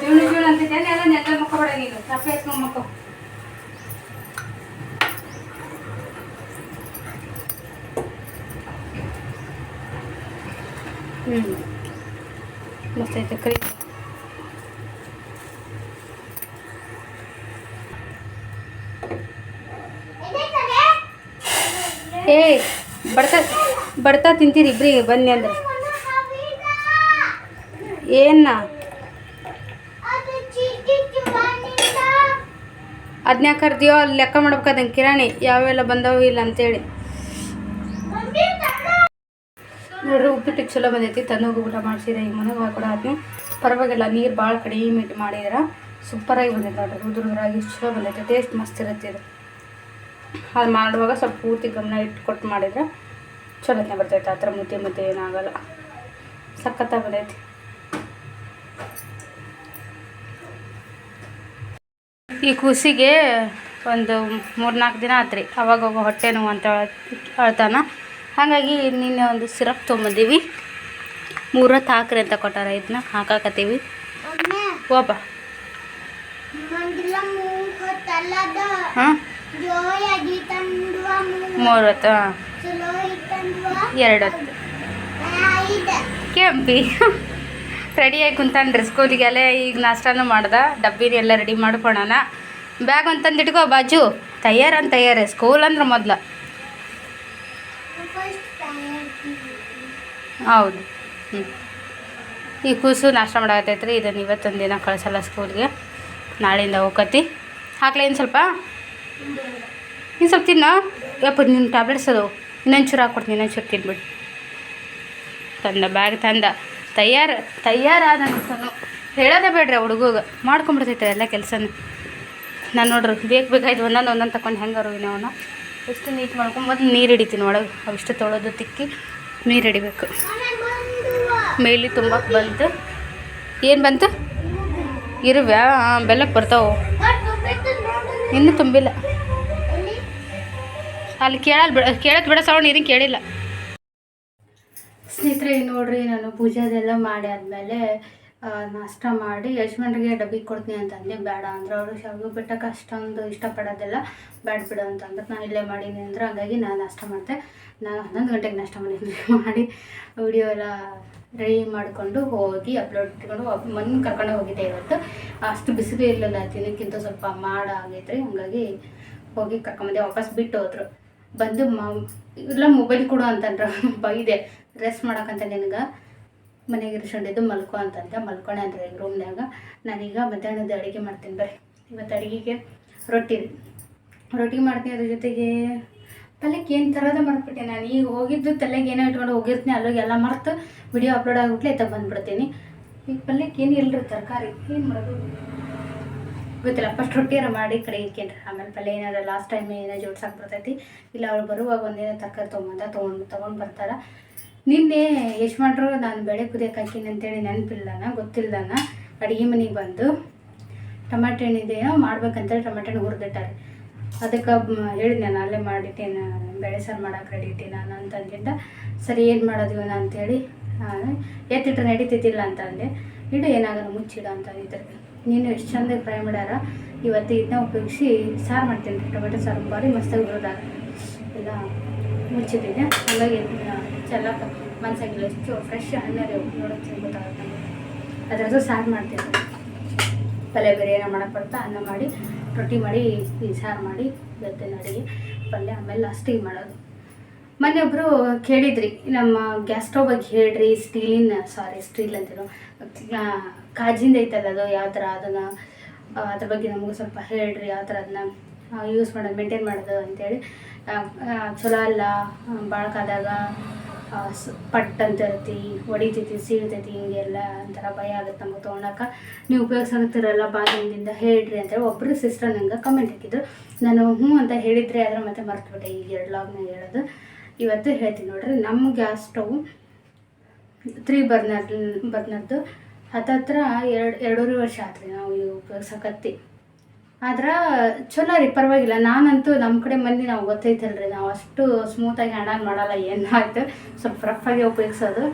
ಜೀವನ ಜೀವನ ಅಂತ ಎಲ್ಲ ಮಕ್ಕಬೇಡ ನೀನು ಚಪ್ಪೆ ಹಾಸ್ಕೊಂಡು ಮಕ್ಕೋ. ಹ್ಞೂ ಮಸ್ತೈತೆ ಕರಿ. ಏಯ್ ಬರ್ತಾ ಬರ್ತಾ ತಿಂತೀರಿ ಇಬ್ರಿಗೆ, ಬನ್ನಿ ಅಂದ್ರೆ. ಏನ ಅದನ್ನ ಕರ್ದಿಯೋ, ಅಲ್ಲಿ ಲೆಕ್ಕ ಮಾಡ್ಬೇಕಾದಂಗೆ ಕಿರಾಣಿ, ಯಾವೆಲ್ಲ ಬಂದವು ಇಲ್ಲ ಅಂತೇಳಿ. ನೋಡ್ರಿ, ಉಪ್ಪಿಟ್ಟು ಚಲೋ ಬಂದೈತಿ. ತನ್ನೋಗಿ ಊಟ ಮಾಡಿಸಿದ್ರೆ ಈಗ ಮನೆಗೆ ಕೂಡ ಆದ್ನಿ ಪರವಾಗಿಲ್ಲ, ನೀರು ಭಾಳ ಕಡಿಮೆ ಮಾಡಿದ್ರೆ ಸೂಪರಾಗಿ ಬಂದೈತೆ ನೋಡ್ರಿ. ಉದುರುದ್ರಾಗಿ ಚಲೋ ಬಂದೈತೆ ಟೇಸ್ಟ್ ಮಸ್ತ್ ಇರುತ್ತೆ ಇದು. ಅದು ಮಾಡುವಾಗ ಸ್ವಲ್ಪ ಪೂರ್ತಿ ಗಮನ ಇಟ್ಟು ಕೊಟ್ಟು ಮಾಡಿದ್ರೆ ಬರ್ತೈತೆ. ಆ ಥರ ಮುದ್ದೆ ಮುದ್ದೆ ಏನಾಗಲ್ಲ. ಸಖತ್ತಾಗಿ ಬಂದೈತಿ. ಈ ಕೂಸಿಗೆ ಒಂದು ಮೂರ್ನಾಲ್ಕು ದಿನ ಆತ್ರಿ. ಅವಾಗ ಹೋಗೋ ಹೊಟ್ಟೆ ನೋವು ಅಂತ ಹೇಳ್ತಾನ. ಹಾಗಾಗಿ ನಿನ್ನೆ ಒಂದು ಸಿರಪ್ ತೊಗೊಂಬಂದೀವಿ. ಮೂರತ್ತು ಹಾಕ್ರಿ ಅಂತ ಕೊಟ್ಟಾರ ಇದನ್ನ ಹಾಕಾಕತ್ತೀವಿ. ಓಪ ಹಾಂ? ಮೂರತ್ತು ಹಾಂ. ಎರಡು ಹೊತ್ತು. ಕೆಂಪಿ. ರೆಡಿಯಾಗಿ ಸ್ಕೂಲಿಗೆ ಸ್ಕೂಲಿಗೆಲ್ಲ ಈಗ ನಾಷ್ಟಾನು ಮಾಡ್ದ. ಡಬ್ಬಿನ ಎಲ್ಲ ರೆಡಿ ಮಾಡ್ಕೊಳೋಣ. ಬ್ಯಾಗ್ ಅಂತಂದು ಇಟ್ಕೋ ಬಾಜು. ತಯಾರ ಅಂತ ತಯಾರೇ. ಸ್ಕೂಲ್ ಅಂದ್ರೆ ಮೊದ್ಲು. ಹೌದು. ಹ್ಞೂ ಈ ಕೂಸು ನಾಷ್ಟ ಮಾಡಾಕತ್ತೈತ್ರಿ, ಇದನ್ನು ಇವತ್ತೊಂದು ದಿನ ಕಳಿಸಲ್ಲ ಸ್ಕೂಲ್ಗೆ. ನಾಳೆಯಿಂದ ಹೋಗತಿ ಹಾಕ್ಲೇ ಇನ್ನು ಸ್ವಲ್ಪ? ಇನ್ನು ಸ್ವಲ್ಪ ತಿನ್ನ. ಯಪ್ಪ ನಿನ್ನ ಟ್ಯಾಬ್ಲೆಟ್ಸ್ ಅದು ಇನ್ನೊಂದು ಚೂರು ಹಾಕ್ಕೊಡ್ತೀನಿ ಇನ್ನೊಂದು ಚೂರು ತಿನ್ಬಿಡಿ. ತಂದ ಬ್ಯಾಗ್ ತಂದ. ತಯಾರು ತಯಾರಾದ ಅನ್ಸನು ಹೇಳೋದೇ ಬೇಡ್ರಿ ಹುಡುಗಗೆ. ಮಾಡ್ಕೊಂಬಿಡ್ತೈತೆ ಎಲ್ಲ ಕೆಲಸನ. ನಾನು ನೋಡ್ರಿ, ಬೇಕು ಬೇಕಾಯ್ತು ಒಂದೊಂದು ಒಂದೊಂದು ತಗೊಂಡು ಹೆಂಗಾರು ಅವನ್ನ ಎಷ್ಟು ನೀಟ್ ಮಾಡ್ಕೊಂಡು ನೀರು ಹಿಡಿತೀನಿ ಒಳಗೆ. ಅವಿಷ್ಟು ತೊಳೆದು ತಿಕ್ಕಿ ನೀರು ಹಿಡಿಬೇಕು. ಮೇಲಿ ತುಂಬಕ್ಕೆ ಬಂತು. ಏನು ಬಂತು? ಇರುವೆ. ಬೆಲ್ಲಕ್ಕೆ ಬರ್ತಾವೆ. ಇನ್ನೂ ತುಂಬಿಲ್ಲ. ಅಲ್ಲಿ ಕೇಳಲ್ಲ ಬಿಡ ಕೇಳಕ್ಕೆ ಬಿಡ ಸೌಂಡ್ ಇದನ್ನು ಕೇಳಿಲ್ಲ. ಸ್ನೇಹಿತರೆ ನೋಡ್ರಿ, ನಾನು ಪೂಜೆ ಅದೆಲ್ಲ ಮಾಡಿ ಆದಮೇಲೆ ನಾಷ್ಟ ಮಾಡಿ ಯಜಮಾನ್ರಿಗೆ ಡಬ್ಬಿ ಕೊಡ್ತೀನಿ ಅಂತಂದೆ. ಬೇಡ ಅಂದ್ರೆ ಅವರು ಶಾವಿಗೆ ಬಿಟ್ಟಕ್ಕೆ ಅಷ್ಟೊಂದು ಇಷ್ಟಪಡೋದೆಲ್ಲ ಬೇಡ ಬಿಡು ಅಂತಂದ್ರೆ ನಾನು ಇಲ್ಲೇ ಮಾಡೀನಿ ಅಂದ್ರೆ ಹಂಗಾಗಿ ನಾನು ನಾಷ್ಟ ಮಾಡಿದೆ ನಾನು ಹನ್ನೊಂದು ಗಂಟೆಗೆ ನಾಷ್ಟ ಮನೆ ಮಾಡಿ ವಿಡಿಯೋ ಎಲ್ಲ ರೆಡಿ ಮಾಡಿಕೊಂಡು ಹೋಗಿ ಅಪ್ಲೋಡ್ ಇಟ್ಕೊಂಡು ಮನೆ ಕರ್ಕೊಂಡು ಹೋಗಿದ್ದೆ ಇವತ್ತು. ಅಷ್ಟು ಬಿಸಿಲು ಇರಲಿಲ್ಲ, ತಿನ್ನಕ್ಕಿಂತ ಸ್ವಲ್ಪ ಮಾಡ ಆಗೈತ್ರಿ. ಹಂಗಾಗಿ ಹೋಗಿ ಕರ್ಕೊಂಬಂದೆ ವಾಪಸ್ ಬಿಟ್ಟು ಹೋದ್ರು. ಬಂದು ಮ ಇಲ್ಲ ಮೊಬೈಲ್ ಕೊಡು ಅಂತಂದ್ರೆ. ಬೈದೆ. ರೆಸ್ಟ್ ಮಾಡೋಕ್ಕಂತ ನಿನಗೆ. ಮನೆಗೆ ಇರ್ಸ್ಕೊಂಡಿದ್ದು ಮಲ್ಕೊ ಅಂತಂದೆ. ಮಲ್ಕೊಂಡೆ ಅಂದ್ರೆ ರೂಮ್ನಾಗ ನಾನೀಗ ಮಧ್ಯಾಹ್ನದ ಅಡುಗೆ ಮಾಡ್ತೀನಿ ಬರ್ರಿ. ಇವತ್ತು ಅಡುಗೆಗೆ ರೊಟ್ಟಿ. ರೊಟ್ಟಿ ಮಾಡ್ತೀನಿ ಅದ್ರ ಜೊತೆಗೆ ಪಲ್ಯಕ್ಕೆ ಏನು ಥರದ ಮರ್ತ್ಬಿಟ್ಟೆ ನಾನು? ಈಗ ಹೋಗಿದ್ದು ತಲೆಗೆ ಏನೋ ಇಟ್ಕೊಂಡು ಹೋಗಿರ್ತೀನಿ, ಅಲ್ಲೋಗಿ ಎಲ್ಲ ಮರ್ತು ವಿಡಿಯೋ ಅಪ್ಲೋಡ್ ಆಗ್ಬಿಟ್ಲೆ ಎತ್ತ ಬಂದ್ಬಿಡ್ತೀನಿ. ಈಗ ಪಲ್ಯಕ್ಕೆ ಏನು ಇಲ್ಲರಿ ತರಕಾರಿ? ಏನು ಮಾಡೋದು? ಗೊತ್ತಿಲ್ಲ ಫಸ್ಟ್ ರೊಟ್ಟಿಯಾರ ಮಾಡಿ ಕಡೆ ಇಕ್ಕೇನ್ರಿ. ಆಮೇಲೆ ಪಲ್ಯ ಏನಾರ ಲಾಸ್ಟ್ ಟೈಮ್ ಏನೋ ಜೋಡ್ಸಕ್ಕೆ ಬರ್ತೈತಿ. ಇಲ್ಲ ಅವ್ರು ಬರುವಾಗ ಒಂದೇನೋ ತರಕಾರಿ ತೊಗೊಂಬಂದ, ತೊಗೊಂಡು ತೊಗೊಂಡು ಬರ್ತಾರೆ ನಿನ್ನೆ ಎಷ್ಟು ಮಾಡ್ರು ನಾನು ಬೆಳೆ ಕುದಿಯಕ್ಕೆ ಹಾಕಿನಿ ಅಂತೇಳಿ ನೆನಪಿಲ್ಲನ ಗೊತ್ತಿಲ್ಲದನ ಅಡುಗೆ ಮನೆಗೆ ಬಂದು. ಟಮಾಟೆ ಹಣ್ಣಿದೆಯೋ ಮಾಡ್ಬೇಕಂತೇಳಿ ಟಮಾಟೆ ಹಣ್ಣು ಹುರಿದಿಟ್ಟಾರೆ. ಅದಕ್ಕೆ ಹೇಳಿದ್ನ ನಾನು ಅಲ್ಲೇ ಮಾಡಿಟ್ಟೇನೆ, ಬೇಳೆ ಸಾರು ಮಾಡಕ್ಕೆ ರೆಡಿ ಇಟ್ಟೆ ನಾನು ಅಂತಂದಿದ್ದ ಸರಿ, ಏನು ಮಾಡೋದು ಇವನ ಅಂತೇಳಿ ಎತ್ತಿಟ್ರೆ ನಡೀತಿದ್ದಿಲ್ಲ ಅಂತ ಅಂದೆ. ಇಡು ಏನಾಗಲ್ಲ ಮುಚ್ಚಿಡು ಅಂತ ನೀನು ಎಷ್ಟು ಚಂದ ಫ್ರೈ ಮಾಡ್ಯಾರ, ಇವತ್ತು ಇದನ್ನ ಉಪಯೋಗಿಸಿ ಸಾರು ಮಾಡ್ತೀನಿ ರೀ, ಟೊಮೆಟೊ ಸಾರು ಬಾರಿ ಮಸ್ತಾಗಿ ಬರೋದಾಗ ಎಲ್ಲ ಮುಚ್ಚಿದ್ದೀನಿ ಹಾಗಾಗಿ ಚೆಲ್ಲಕ್ಕೆ ಮನ್ಸಾಗಿಲ್ಲ. ಎಷ್ಟು ಫ್ರೆಶ್ ಹಣ್ಣು ರೀ ನೋಡೋಕೆ ಗೊತ್ತಾಗುತ್ತೆ ಅದರದ್ದು ಸಾರು ಮಾಡ್ತೀನಿ. ಪಲ್ಯ ಬೇರೆ ಏನೋ ಮಾಡೋಕ್ಕೆ ಬರ್ತಾ, ಅನ್ನ ಮಾಡಿ. ರೊಟ್ಟಿ ಮಾಡಿ ಈ ಸಾರು ಮಾಡಿ ಇವತ್ತಿನ ಅಡುಗೆ, ಪಲ್ಯ, ಆಮೇಲೆ ಲಾಸ್ಟಿಗೆ ಮಾಡೋದು. ಮನೆ ಒಬ್ಬರು ಕೇಳಿದ್ರಿ, ನಮ್ಮ ಗ್ಯಾಸ್ ಸ್ಟವ್ ಬಗ್ಗೆ ಹೇಳ್ರಿ ಸ್ಟೀಲಿನ ಸಾರಿ ಸ್ಟೀಲ್ ಅಂತಿರೋ ಕಾಜಿಂದ ಐತಲ್ಲ ಅದು, ಯಾವ ಥರ ಅದನ್ನು ಅದ್ರ ಬಗ್ಗೆ ನಮಗೂ ಸ್ವಲ್ಪ ಹೇಳ್ರಿ, ಯಾವ ಥರ ಅದನ್ನ ಯೂಸ್ ಮಾಡೋದು ಮೇಂಟೈನ್ ಮಾಡೋದು ಅಂತೇಳಿ. ಚಲೋ ಅಲ್ಲ ಬಾಳ್ಕಾದಾಗ ಪಟ್ ಅಂತ ಹೊಡಿತೈತಿ, ಸೀಳ್ತೈತಿ, ಹಿಂಗೆಲ್ಲ ಒಂಥರ ಭಯ ಆಗುತ್ತೆ ನಮಗೆ ತೊಗೊಳಕ್ಕೆ ನೀವು ಉಪಯೋಗಿಸೋತ್ತಿರಲ್ಲ ಬಾಗಿಲಿಂದ ಹೇಳ್ರಿ ಅಂತ ಒಬ್ಬರು ಸಿಸ್ಟರ್ ನಂಗೆ ಕಮೆಂಟ್ ಹಾಕಿದ್ರು. ನಾನು ಹ್ಞೂ ಅಂತ ಹೇಳಿದ್ರೆ ಅದರ ಮತ್ತೆ ಮರ್ತುಬಿಟ್ಟೆ, ಈಗ ಎರಡು ಲಾಗ್ನಾಗ ಹೇಳೋದು. ಇವತ್ತು ಹೇಳ್ತೀನಿ ನೋಡ್ರಿ, ನಮ್ಮ ಗ್ಯಾಸ್ ಸ್ಟವ್ ತ್ರೀ ಬರ್ನರ್ ಬರ್ನರ್ದು ಹತ್ತತ್ರ ಎರಡು, ಎರಡೂವರೆ ವರ್ಷ ಆತ್ರಿ ನಾವು ಉಪಯೋಗಿಸಕತ್ತಿ. ಆದ್ರೆ ಚಲೋ ರೀ, ಪರವಾಗಿಲ್ಲ. ನಾನಂತೂ ನಮ್ಮ ಕಡೆ ಮಂದಿ ನಾವು ಗೊತ್ತೈತಲ್ರಿ, ನಾವು ಅಷ್ಟು ಸ್ಮೂತಾಗಿ ಹ್ಯಾಂಡಲ್ ಮಾಡಲ್ಲ ಏನಾಯ್ತು ಸ್ವಲ್ಪ ರಫಾಗಿ ಉಪಯೋಗಿಸೋದು.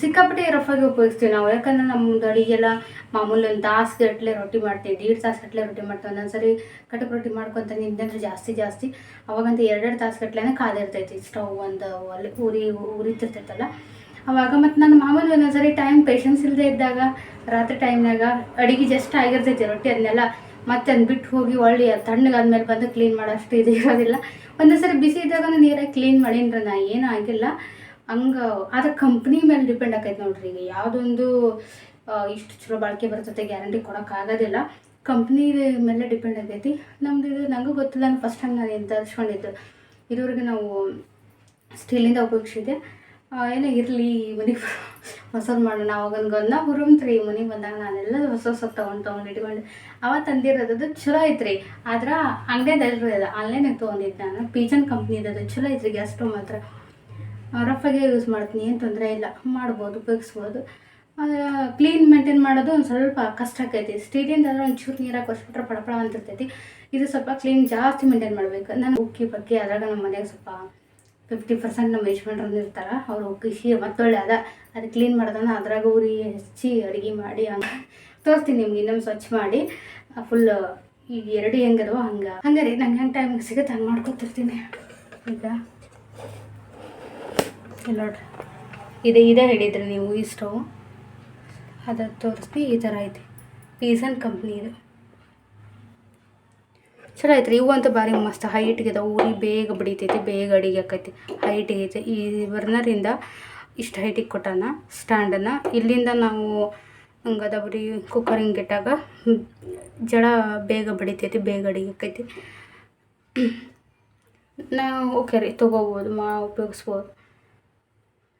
ಸಿಕ್ಕಾಪಟ್ಟೆ ರಫಾಗಿ ಉಪಯೋಗಿಸ್ತೀವಿ ನಾವು. ಯಾಕಂದ್ರೆ ನಮ್ಮದು ಅಡಿಗೆಲ್ಲ ಮಾಮೂಲಿ ಒಂದು ತಾಸುಗಟ್ಟಲೆ ರೊಟ್ಟಿ ಮಾಡ್ತೀವಿ, ದೀಡ್ ತಾಸುಗಟ್ಟಲೆ ರೊಟ್ಟಿ ಮಾಡ್ತೀವಿ. ಒಂದೊಂದ್ಸರಿ ಕಟಕ್ ರೊಟ್ಟಿ ಮಾಡ್ಕೊತ ನಿಂತಂದ್ರೆ ಜಾಸ್ತಿ ಜಾಸ್ತಿ. ಅವಾಗಂತ ಎರಡೆರಡು ತಾಸುಗಟ್ಲೆ ಕಾದಿರ್ತೈತಿ. ಸ್ಟವ್ ಒಂದು ಒಲೆ ಉರಿ ಉರಿತಿರ್ತೈತಲ್ಲ ಅವಾಗ ಮತ್ತು ನನ್ನ ಮಾಮೂಲಿ ಒಂದೊಂದ್ಸರಿ ಟೈಮ್ ಪೇಷನ್ಸ್ ಇಲ್ಲದೆ ಇದ್ದಾಗ ರಾತ್ರಿ ಟೈಮ್ನಾಗ ಅಡಿಗೆ ಜಸ್ಟ್ ಆಗಿರ್ತೈತಿ ರೊಟ್ಟಿ ಅದನ್ನೆಲ್ಲ ಮತ್ತೆ ಅದನ್ನ ಬಿಟ್ಟು ಹೋಗಿ ಒಳ್ಳೆ ತಣ್ಣಗಾದ್ಮೇಲೆ ಬಂದು ಕ್ಲೀನ್ ಮಾಡೋಷ್ಟು ಇದು ಇರೋದಿಲ್ಲ. ಒಂದೊಂದ್ಸರಿ ಸರಿ ಬಿಸಿ ಇದ್ದಾಗ ನೀರಾಗಿ ಕ್ಲೀನ್ ಮಾಡೀನ್ರ ನಾ, ಏನೂ ಆಗಿಲ್ಲ. ಹಂಗೆ ಅದ್ರ ಕಂಪ್ನಿ ಮೇಲೆ ಡಿಪೆಂಡ್ ಆಕೈತೆ ನೋಡ್ರಿ ಈಗ ಯಾವುದೊಂದು ಇಷ್ಟು ಚಲೋ ಬಾಳಿಕೆ ಬರ್ತೈತೆ ಗ್ಯಾರಂಟಿ ಕೊಡೋಕ್ಕಾಗೋದಿಲ್ಲ ಕಂಪ್ನಿ ಮೇಲೆ ಡಿಪೆಂಡ್ ಆಗೈತಿ. ನಮ್ದು ಇದು ನನಗೂ ಗೊತ್ತಿಲ್ಲ, ನಾನು ಫಸ್ಟ್ ಟೈಮ್ ನಾನು ಇದು ತರಿಸ್ಕೊಂಡಿದ್ದು ಇದುವರೆಗೆ ನಾವು ಸ್ಟೀಲಿಂದ ಉಪಯೋಗಿಸಿದೆ ಏನೋ ಇರಲಿ ಮನೆಗೆ ಹೊಸದು ಮಾಡೋಣ ಅವಾಗ ನಾ ಹುರುಮ್ತ್ರಿ ಮನೆಗೆ ಬಂದಾಗ ನಾನೆಲ್ಲ ಹೊಸ ಹೊಸ ತೊಗೊಂಡು ತೊಗೊಂಡು ಇಟ್ಕೊಂಡು, ಅವ ತಂದಿರೋದು ಚಲೋ ಐತ್ರಿ. ಆದ್ರೆ ಅಂಗಡಿಯದು ಎಲ್ಲರೂ ಇಲ್ಲ. ಆನ್ಲೈನಾಗ ತೊಗೊಂಡಿದ್ದೆ ನಾನು. ಪೀಜನ್ ಕಂಪ್ನಿದು ಅದು ಚಲೋ ಐತ್ರಿ ಗ್ಯಾಸ್ ಸ್ಟವ್ ಮಾತ್ರ. ರಫಾಗೆ ಯೂಸ್ ಮಾಡ್ತೀನಿ, ಏನು ತೊಂದರೆ ಇಲ್ಲ. ಮಾಡ್ಬೋದು, ಉಪಯೋಗಿಸ್ಬೋದು. ಕ್ಲೀನ್ ಮೇಂಟೈನ್ ಮಾಡೋದು ಒಂದು ಸ್ವಲ್ಪ ಕಷ್ಟ ಆಕೈತಿ. ಒಂದು ಒಂಚೂರು ನೀರಾಗಿ ಕೊಚ್ಬಿಟ್ರೆ ಪಡಪಡ ಅಂತಿರ್ತೈತಿ. ಇದು ಸ್ವಲ್ಪ ಕ್ಲೀನ್ ಜಾಸ್ತಿ ಮೇಂಟೈನ್ ಮಾಡಬೇಕು. ನಾನು ಉಕ್ಕಿ ಬಗ್ಗೆ ಅದ್ರಾಗ ನಮ್ಮ ಮನೆಗೆ ಸ್ವಲ್ಪ ಫಿಫ್ಟಿ ಪರ್ಸೆಂಟ್ ನಮ್ಮ ಯಜಮಾನ್ರನ್ನ ಇರ್ತಾರೆ, ಅವ್ರು ಖುಷಿ ಮತ್ತೊಳ್ಳೆ ಅದ, ಅದು ಕ್ಲೀನ್ ಮಾಡ್ದಾನ, ಅದ್ರಾಗ ಉರಿ ಹೆಚ್ಚಿ ಅಡುಗೆ ಮಾಡಿ ಹಂಗೆ ತೋರಿಸ್ತೀನಿ ನಿಮ್ಗೆ ಇನ್ನೊಂದು ಸ್ವಚ್ಛ ಮಾಡಿ. ಫುಲ್ ಈಗ ಎರಡು ಹೆಂಗದವೋ ಹಂಗೆ. ಹಂಗೆ ರೀ, ನಂಗೆ ಹೆಂಗೆ ಟೈಮಿಗೆ ಸಿಗುತ್ತೆ ಹಂಗೆ ಮಾಡ್ಕೊತಿರ್ತೀನಿ. ಈಗ ಇಲ್ಲ ನೋಡ್ರಿ. ಇದೆ, ಇದೇ ಹೇಳಿದ್ರಿ ನೀವು ಈ ಸ್ಟವ್ ಅದು ತೋರಿಸ್ತಿ ಈ ಥರ ಐತಿ. ಪೀಸನ್ ಕಂಪ್ನಿ ಇದು. ಚಲೋ ಐತ್ರಿ. ಇವು ಅಂತೂ ಭಾರಿ ಮಸ್ತ್ ಹೈಟ್ಗೆ ಊರಿ ಬೇಗ ಬಡಿತೈತಿ, ಬೇಗ ಅಡಿಗೆ ಆಕೈತಿ. ಹೈಟ್ ಐತೆ ಈ ಬರ್ನರಿಂದ ಇಷ್ಟು ಹೈಟಿಗೆ ಕೊಟ್ಟಾನ ಸ್ಟ್ಯಾಂಡನ್ನು ಇಲ್ಲಿಂದ ನಾವು ಹಂಗದ ಬರೀ ಕುಕ್ಕರ್ ಹಿಂಗೆ ಇಟ್ಟಾಗ ಜಡ ಬೇಗ ಬಡಿತೈತಿ, ಬೇಗ ಅಡಿಗೆ ಆಕೈತಿ. ನಾವು ಓಕೆ ರೀ, ತೊಗೋಬೋದು, ಮಾ ಉಪಯೋಗಿಸ್ಬೋದು.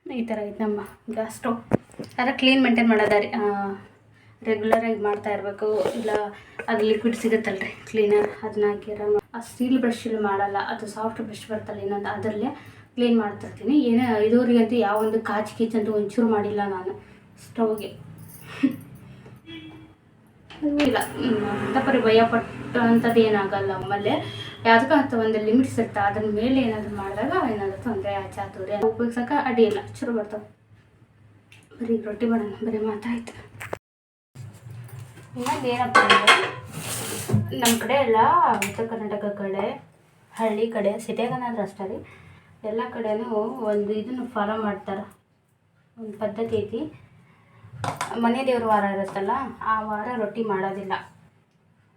ಈ ಥರ ಐತೆ ನಮ್ಮ ಗ್ಯಾಸ್ ಸ್ಟವ್ ಅದ ಕ್ಲೀನ್ ಮೇಂಟೈನ್ ಮಾಡೋದ ರೀ? ರೆಗ್ಯುಲರಾಗಿ ಮಾಡ್ತಾ ಇರಬೇಕು. ಇಲ್ಲ, ಅದು ಲಿಕ್ವಿಡ್ ಸಿಗುತ್ತಲ್ಲ ರೀ ಕ್ಲೀನರ್ ಅದನ್ನ ಹಾಕಿರೋ ಆ ಸ್ಟೀಲ್ ಬ್ರಷಲ್ಲಿ ಮಾಡಲ್ಲ, ಅದು ಸಾಫ್ಟ್ ಬ್ರಷ್ ಬರ್ತಲ್ಲ ಇನ್ನೊಂದು ಅದರಲ್ಲೇ ಕ್ಲೀನ್ ಮಾಡ್ತಿರ್ತೀನಿ. ಏನೇ ಇದುವರೆಗೆ ಅಂತೂ ಯಾವ ಒಂದು ಕಾಚ್ ಕೀಚ್ ಅಂತೂ ಒಂಚೂರು ಮಾಡಿಲ್ಲ ನಾನು, ಸ್ಟವ್ಗೆ. ಇಲ್ಲ ಅಂತ ಪರಿ ಭಯಪಟ್ಟು ಏನಾಗಲ್ಲ ಆಮೇಲೆ ಯಾವುದಕ್ಕೂ ಅಂತ ಒಂದು ಲಿಮಿಟ್ಸ್ ಇರುತ್ತೆ ಅದ್ರ ಮೇಲೆ ಏನಾದರೂ ಮಾಡಿದಾಗ ಏನಾದರೂ ತೊಂದರೆ ಆಚಾತುರಿ ಉಪಯೋಗಿಸೋಕೆ ಅಡಿಯಿಲ್ಲ ಚೂರು ಬರ್ತಾವೆ. ಬರೀ ರೊಟ್ಟಿ ಮಾಡೋಣ, ಬರೀ ಮಾತಾಯ್ತು. ಇನ್ನೊಂದು ಏನಪ್ಪ ಅಂದರೆ ನಮ್ಮ ಕಡೆ ಎಲ್ಲ ಉತ್ತರ ಕರ್ನಾಟಕ ಕಡೆ, ಹಳ್ಳಿ ಕಡೆ, ಸಿಟಿಯಾಗನಾದ್ರೆ ಅಷ್ಟೇ ರೀ. ಎಲ್ಲ ಕಡೆನೂ ಒಂದು ಇದನ್ನು ಫಾಲೋ ಮಾಡ್ತಾರೆ. ಒಂದು ಪದ್ಧತಿ ಐತಿ. ಮನೆ ದೇವ್ರ ವಾರ ಇರುತ್ತಲ್ಲ, ಆ ವಾರ ರೊಟ್ಟಿ ಮಾಡೋದಿಲ್ಲ.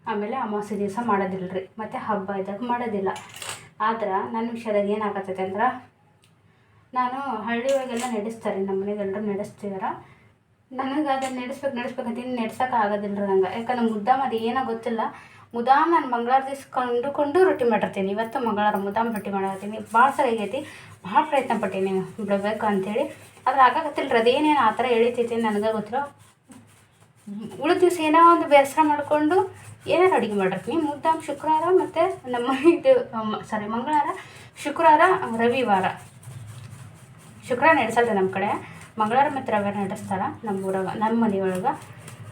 ಆಮೇಲೆ ಅಮಾವಾಸ್ಯೆ ದಿವಸ ಮಾಡೋದಿಲ್ಲ ರೀ. ಮತ್ತು ಹಬ್ಬ ಇದ್ದಾಗ ಮಾಡೋದಿಲ್ಲ. ಆದ್ರೆ ನನ್ನ ವಿಷಯದಾಗ ಏನಾಗತ್ತೈತೆ ಅಂದ್ರೆ, ನಾನು ಹಳ್ಳಿ ಒಳಗೆಲ್ಲ ನಡೆಸ್ತಾರೆ ನಮ್ಮ ಮನೆಗೆಲ್ಲರೂ ನಡೆಸ್ತಿದಾರ. ನನಗೆ ಅದನ್ನು ನಡೆಸ್ಬೇಕು ನಡೆಸ್ಬೇಕು ಇನ್ನು ನಡ್ಸೋಕೆ ಆಗೋದಿಲ್ಲ ನಂಗೆ. ಯಾಕಂದ್ರೆ ಮುದ್ದಾಮ್ ಅದು ಏನೋ ಗೊತ್ತಿಲ್ಲ. ಮುದಾಮ್ ನಾನು ಮಂಗಳಾರ ದಿವ್ಸ ಕಂಡುಕೊಂಡು ರೊಟ್ಟಿ ಮಾಡಿರ್ತೀನಿ. ಇವತ್ತು ಮಂಗಳವಾರ ಮುದಾಮ್ ರೊಟ್ಟಿ ಮಾಡತ್ತೀನಿ ಭಾಳ ಸರಿಯಾಗೈತಿ ಭಾಳ ಪ್ರಯತ್ನ ಪಟ್ಟೀನಿ ಬಿಡಬೇಕು ಅಂಥೇಳಿ ಆದ್ರೆ ಆಗಾಗತ್ತಿಲ್ಲ ರೀ ಅದೇನೇನು ಆ ಥರ ಎಳಿತೈತಿ ನನಗೆ ಗೊತ್ತಿರೋ ಉಳಿದ ದಿವಸ ಏನೋ ಒಂದು ಬೇಸರ ಮಾಡಿಕೊಂಡು ಏನಾರು ಅಡುಗೆ ಮಾಡಿರ್ತೀನಿ ಮುದ್ದಾಮ್ ಶುಕ್ರವಾರ ಮತ್ತು ನಮ್ಮ ಇದು ಸಾರಿ ಮಂಗಳವಾರ ಶುಕ್ರವಾರ, ರವಿವಾರ. ಶುಕ್ರವಾರ ನಡೆಸಲ್ರಿ ನಮ್ಮ ಕಡೆ. ಮಂಗಳವಾರ ಮತ್ತು ರವಿವಾರ ನಡೆಸ್ತಾರೆ ನಮ್ಮ ಊರಾಗ ನಮ್ಮ ಮನೆಯೊಳಗೆ.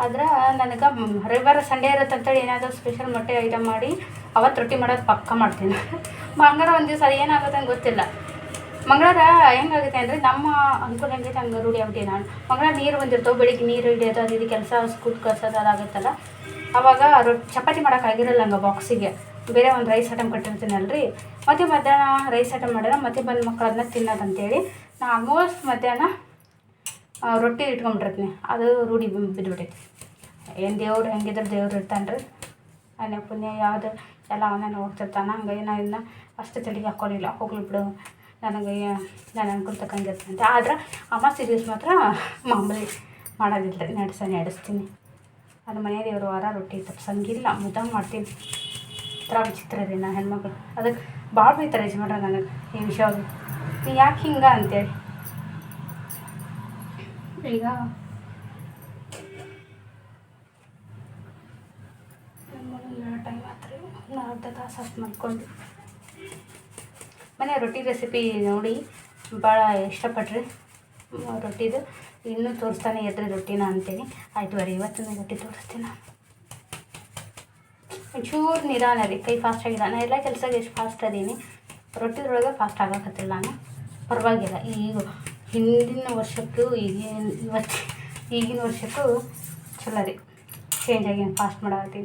ಆದ್ರೆ ನನಗೆ ರವಿವಾರ ಸಂಡೇ ಇರುತ್ತೆ ಅಂತೇಳಿ ಏನಾದರೂ ಸ್ಪೆಷಲ್ ಮೊಟ್ಟೆ ಐಟಮ್ ಮಾಡಿ ಅವತ್ತು ರೊಟ್ಟಿ ಮಾಡೋದು ಪಕ್ಕ ಮಾಡ್ತೀನಿ. ಮಂಗಳವಾರ ಒಂದು ದಿವಸ ಅದು ಏನಾಗುತ್ತೆ ಅಂತ ಗೊತ್ತಿಲ್ಲ. ಮಂಗಳವಾರ ಹೆಂಗಾಗುತ್ತೆ ಅಂದರೆ ನಮ್ಮ ಅನುಕೂಲ ಹೆಂಗೈತೆ ಹಂಗೆ ರೂಢಿ ಆಗ್ಬಿಟ್ಟು ನಾನು ಮಂಗಳವಾರ ನೀರು ಬಂದಿರ್ತವೆ ಬೆಳಿಗ್ಗೆ ನೀರು ಹಿಡಿಯೋದು, ಅದು ಇದು ಕೆಲಸ ಸ್ಕೂಲ್ ಕಳ್ಸೋದು ಅದಾಗುತ್ತಲ್ಲ ಅವಾಗ ರೊಟ್ಟಿ ಚಪಾತಿ ಮಾಡೋಕ್ಕಾಗಿರಲ್ಲ ಹಂಗೆ ಬಾಕ್ಸಿಗೆ ಬೇರೆ ಒಂದು ರೈಸ್ ಐಟಮ್ ಕಟ್ಟಿರ್ತೀನಲ್ರಿ. ಮತ್ತು ಮಧ್ಯಾಹ್ನ ರೈಸ್ ಐಟಮ್ ಮಾಡಿದ್ರೆ ಮತ್ತೆ ಬಂದು ಮಕ್ಳು ಅದನ್ನ ತಿನ್ನೋದಂತೇಳಿ ನಾ ಆಲ್ಮೋಸ್ಟ್ ಮಧ್ಯಾಹ್ನ ರೊಟ್ಟಿ ಇಟ್ಕೊಂಡ್ಬಿಟ್ಟಿರ್ತೀನಿ. ಅದು ರೂಢಿ ಬಿದ್ದುಬಿಟ್ಟೈತಿ ಏನು ದೇವ್ರು ಹೆಂಗಿದ್ರೆ ದೇವ್ರು ಇರ್ತಾನೆ ರೀ ಅನ್ಯ ಪುಣ್ಯ ಯಾವುದು, ಎಲ್ಲ ಅವನೇ ನೋಡ್ತಿರ್ತಾನೆ ಹಂಗೆ ನಾ ಇನ್ನು ಅಷ್ಟು ತಲೆಗೆ ಹಾಕ್ಕೊಂಡಿಲ್ಲ ಹೋಗ್ಲಿ ಬಿಡು. ನನಗೆ, ನಾನು ಅನ್ಕೊಂತ ತಕ್ಕಂಗಿರ್ತಂತೆ ಆದ್ರೆ ಅಮ್ಮ ಸೀರಿಯಸ್ ಮಾತ್ರ ಮಾಮೂಲಿ ಮಾಡೋದಿಲ್ಲ. ರೀ ನಡೆಸ, ನಡೆಸ್ತೀನಿ. ಅದು ಮನೆ ದೇವರು ವಾರ ರೊಟ್ಟಿ ತಪ್ಸಂಗಿಲ್ಲ ಮುದ್ದೆ ಮಾಡ್ತೀನಿ. ಥರ ವಿಚಿತ್ರ ರೀ ನಾ ಹೆಣ್ಮಕ್ಳು. ಅದಕ್ಕೆ ಭಾಳ ಬೈತಾರೆ ಯಜಮಾನ್ರ ನನಗೆ ಈ ವಿಷಯ ನೀ ಯಾಕೆ ಹಿಂಗೆ ಅಂತೇಳಿ. ಈಗ ಟೈಮ್ ಅರ್ಧ ತಾಸು ಮನೆ ರೊಟ್ಟಿ ರೆಸಿಪಿ ನೋಡಿ ಭಾಳ ಇಷ್ಟಪಟ್ರಿ. ರೊಟ್ಟಿದು. ಇನ್ನೂ ತೋರಿಸ್ತಾನೆ ಇರ್ರಿ ರೊಟ್ಟಿನ ಅಂತೀನಿ ಆಯ್ತು ಬರ್ರಿ ಇವತ್ತಿನ ರೊಟ್ಟಿ ತೋರಿಸ್ತೀನಿ ನಾನು. ಒಂಚೂರು ನಿಧಾನ ರೀ, ಕೈ ಫಾಸ್ಟ್ ಆಗಿಲ್ಲ ನಾನು ಎಲ್ಲ ಕೆಲಸ ಎಷ್ಟು ಫಾಸ್ಟ್ ಅದೀನಿ. ರೊಟ್ಟಿದ್ರೊಳಗೆ ಫಾಸ್ಟ್ ಆಗಕತ್ತಿಲ್ಲ ನಾನು. ಪರವಾಗಿಲ್ಲ. ಈಗ ಹಿಂದಿನ ವರ್ಷಕ್ಕೂ ಈಗಿನ ಇವತ್ತು, ಈಗಿನ ವರ್ಷಕ್ಕೂ ಚಲೋ ರೀ. ಚೇಂಜ್ ಆಗಿ ಫಾಸ್ಟ್ ಮಾಡಿ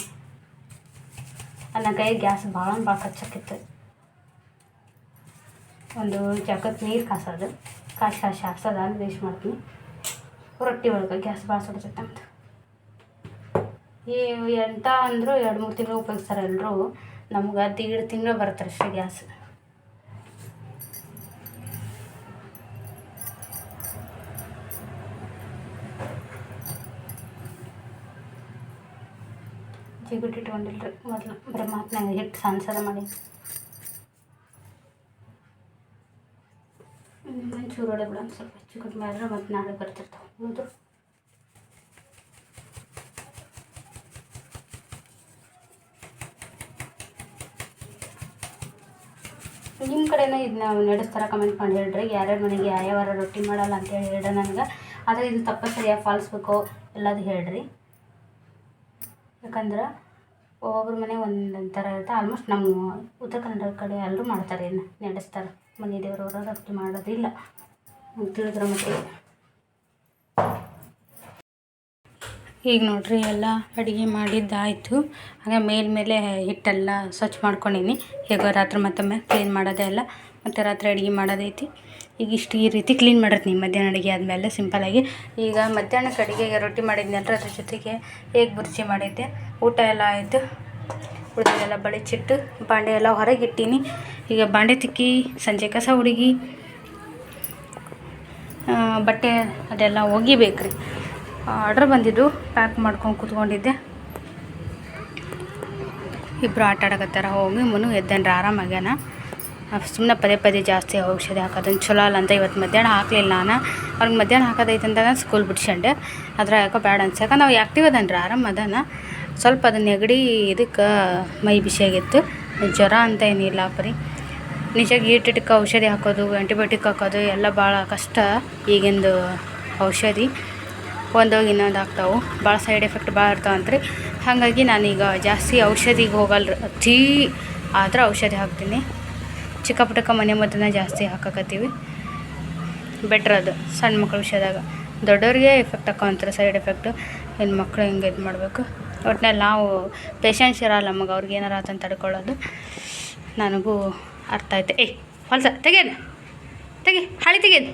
ನನ್ನ ಕೈ ಗ್ಯಾಸ್ ಭಾಳ ಭಾಳ ಕಚ್ಚಕ್ಕಿತ್ತು ಒಂದು ಜಾಗಕ್ಕೆ ನೀರು ಕಾಸೋದು. ಕಾಸು ಕಾಸು ಹಾಕ್ಸೋದು ಅಲ್ಲಿ ವೇಸ್ಟ್ ಮಾಡ್ತೀನಿ. ರೊಟ್ಟಿ ಒಳಗೆ ಗ್ಯಾಸ್ ಭಾಳ ನಮ್ದು ಈ ಎಂಥ ಅಂದರೂ ಎರಡು ಮೂರು ತಿಂಗಳು ಉಪಯೋಗಿಸ್ತಾರೆ ಎಲ್ಲರೂ ನಮ್ಗೆ ದೀಡ್ ತಿಂಗಳು ಬರ್ತಾರೆ ಅಷ್ಟೇ ಗ್ಯಾಸ್. ಜಿಗುಟ್ಟು ಇಟ್ಕೊಂಡಿಲ್ರಿ ಮೊದಲು. ಬರೀ ಮಾತ್ನಾಗ ಹಿಟ್ಟು ಸಣ್ಣ ಮಾಡಿ ಮಂಚೂರು ಒಡೆ ಬಿಡೋಣ ಸ್ವಲ್ಪ ಹೆಚ್ಚು ಕಡಿಮೆ ಆದರೆ ಮತ್ತೆ ನಾಳೆ ಬರ್ತಿರ್ತಾವೆ. ಹೌದು. ನಿಮ್ಮ ಕಡೆನೂ ಇದನ್ನ ನಡೆಸ್ತಾರ ಕಮೆಂಟ್ ಮಾಡಿ ಹೇಳ್ರಿ. ಯಾರ್ಯಾರ ಮನೆಗೆ ಯಾವ್ಯಾವ ರೊಟ್ಟಿ ಮಾಡಲ್ಲ ಅಂತೇಳಿ ಹೇಳ್ರಿ ನನಗೆ. ಆದರೆ ಇದು ತಪ್ಪ ಸರಿಯಾಗಿ ಫಾಲ್ಸ್ಬೇಕು ಎಲ್ಲದು ಹೇಳ್ರಿ. ಯಾಕಂದ್ರೆ ಒಬ್ಬೊಬ್ರ ಮನೆ ಒಂದೊಂದು ಥರ ಇರುತ್ತೆ. ಆಲ್ಮೋಸ್ಟ್ ನಮ್ಮ ಉತ್ತರ ಕನ್ನಡ ಕಡೆ ಎಲ್ಲರೂ ಮಾಡ್ತಾರೆ ಇನ್ನು, ನಡೆಸ್ತಾರೆ. ಮನೆ ದೇವ್ರವ್ರು ಅಷ್ಟು ಮಾಡೋದಿಲ್ಲ. ತಿಳಿದ್ರೆ ಮತ್ತೆ. ಈಗ ನೋಡ್ರಿ, ಎಲ್ಲ ಅಡುಗೆ ಮಾಡಿದ್ದಾಯಿತು. ಹಾಗೆ ಮೇಲ್ಮೇಲೆ ಹಿಟ್ಟೆಲ್ಲ ಸ್ವಚ್ಛ ಮಾಡ್ಕೊಂಡಿನಿ. ಹೇಗೋ ರಾತ್ರಿ ಮತ್ತೊಮ್ಮೆ ಕ್ಲೀನ್ ಮಾಡೋದೇ ಅಲ್ಲ, ಮತ್ತು ರಾತ್ರಿ ಅಡುಗೆ ಮಾಡೋದೈತಿ. ಈಗ ಇಷ್ಟು ಈ ರೀತಿ ಕ್ಲೀನ್ ಮಾಡಿರ್ತೀನಿ. ಮಧ್ಯಾಹ್ನ ಅಡುಗೆ ಆದಮೇಲೆ ಸಿಂಪಲಾಗಿ ಈಗ ಮಧ್ಯಾಹ್ನಕ್ಕೆ ಅಡುಗೆಗೆ ರೊಟ್ಟಿ ಮಾಡಿದ್ನಲ್ರ ಅದ್ರ ಜೊತೆಗೆ ಹೇಗೆ ಬುರ್ಜಿ ಮಾಡಿದ್ದೆ. ಊಟ ಎಲ್ಲ ಆಯಿತು. ಉಳಿದೆಲ್ಲ ಬಳಿಚಿಟ್ಟು ಬಾಂಡೆ ಎಲ್ಲ ಹೊರಗೆ ಇಟ್ಟೀನಿ. ಈಗ ಬಾಂಡೆ ತಿಕ್ಕಿ ಸಂಜೆ ಕಸ ಹುಡುಗಿ ಬಟ್ಟೆ ಅದೆಲ್ಲ ಒಗಿಬೇಕ್ರಿ. ಆರ್ಡ್ರ್ ಬಂದಿದ್ದು ಪ್ಯಾಕ್ ಮಾಡ್ಕೊಂಡು ಕೂತ್ಕೊಂಡಿದ್ದೆ. ಇಬ್ಬರು ಆಟ ಆಡಕತ್ತಾರ. ಹೋಗಿ ಮುನು ಎದ್ದೇನ್ರ ಆರಾಮಾಗ್ಯಾನ? ಸುಮ್ಮನೆ ಪದೇ ಪದೇ ಜಾಸ್ತಿ ಔಷಧಿ ಹಾಕೋದನ್ನು ಚಲೋ ಅಲ್ಲ ಅಂತ ಇವತ್ತು ಮಧ್ಯಾಹ್ನ ಹಾಕಲಿಲ್ಲ ನಾನು. ಅವ್ರಿಗೆ ಮಧ್ಯಾಹ್ನ ಹಾಕೋದೈತೆ ಅಂತ ಸ್ಕೂಲ್ ಬಿಡ್ಸ್ಕೊಂಡೆ ಅದ್ರ ಯಾಕೋ ಬೇಡ ಅನ್ಸ ಯಾಕಂದ್ರೆ ನಾವು ಆ್ಯಕ್ಟಿವ್ ಅದನ್ರಿ ಆರಾಮ ಅದಾನ. ಸ್ವಲ್ಪ ಅದು ನೆಗಡಿ ಇದಕ್ಕೆ ಮೈ ಬಿಸಿಯಾಗಿತ್ತು ಜ್ವರ ಅಂತ ಏನಿಲ್ಲ ಪರಿ. ನಿಜಾಗಿ ಈಟಿಟಕ್ಕೆ ಔಷಧಿ ಹಾಕೋದು ಆ್ಯಂಟಿಬಯೋಟಿಕ್ ಹಾಕೋದು ಎಲ್ಲ ಭಾಳ ಕಷ್ಟ ಈಗಿಂದು ಔಷಧಿ. ಒಂದೋಗಿ ಇನ್ನೊಂದು ಆಗ್ತಾವೆ. ಭಾಳ ಸೈಡ್ ಎಫೆಕ್ಟ್ ಭಾಳ ಇರ್ತಾವಂತ್ರಿ. ಹಾಗಾಗಿ ನಾನೀಗ ಜಾಸ್ತಿ ಔಷಧಿಗೆ ಹೋಗಲ್ರಿ, ಅತೀ ಆದ್ರೆ ಔಷಧಿ ಹಾಕ್ತೀನಿ. ಚಿಕ್ಕ ಪುಟ್ಟಕ್ಕ ಮನೆ ಮದ್ದನ್ನ ಜಾಸ್ತಿ ಹಾಕಕತ್ತೀವಿ. ಬೆಟ್ರ್ ಅದು, ಸಣ್ಣ ಮಕ್ಳ ವಿಷಯದಾಗ. ದೊಡ್ಡವ್ರಿಗೆ ಎಫೆಕ್ಟ್ ಹಾಕೋಂತಾರೆ ಸೈಡ್ ಎಫೆಕ್ಟು ಇನ್ನು ಮಕ್ಕಳು ಹಿಂಗೆ ಇದು ಮಾಡಬೇಕು? ಒಟ್ನಲ್ಲಿ ನಾವು ಪೇಷನ್ಸ್ ಇರೋಲ್ಲ ನಮಗೆ ಅವ್ರಿಗೆ ಏನಾರ ಆತಂತ ತಡ್ಕೊಳ್ಳೋದು. ನನಗೂ ಅರ್ಥ ಆಯ್ತು. ಏಯ್, ಹೊಲ್ಸ ತೆಗೇನು ತೆಗಿ, ಹಾಳಿ ತೆಗೇನು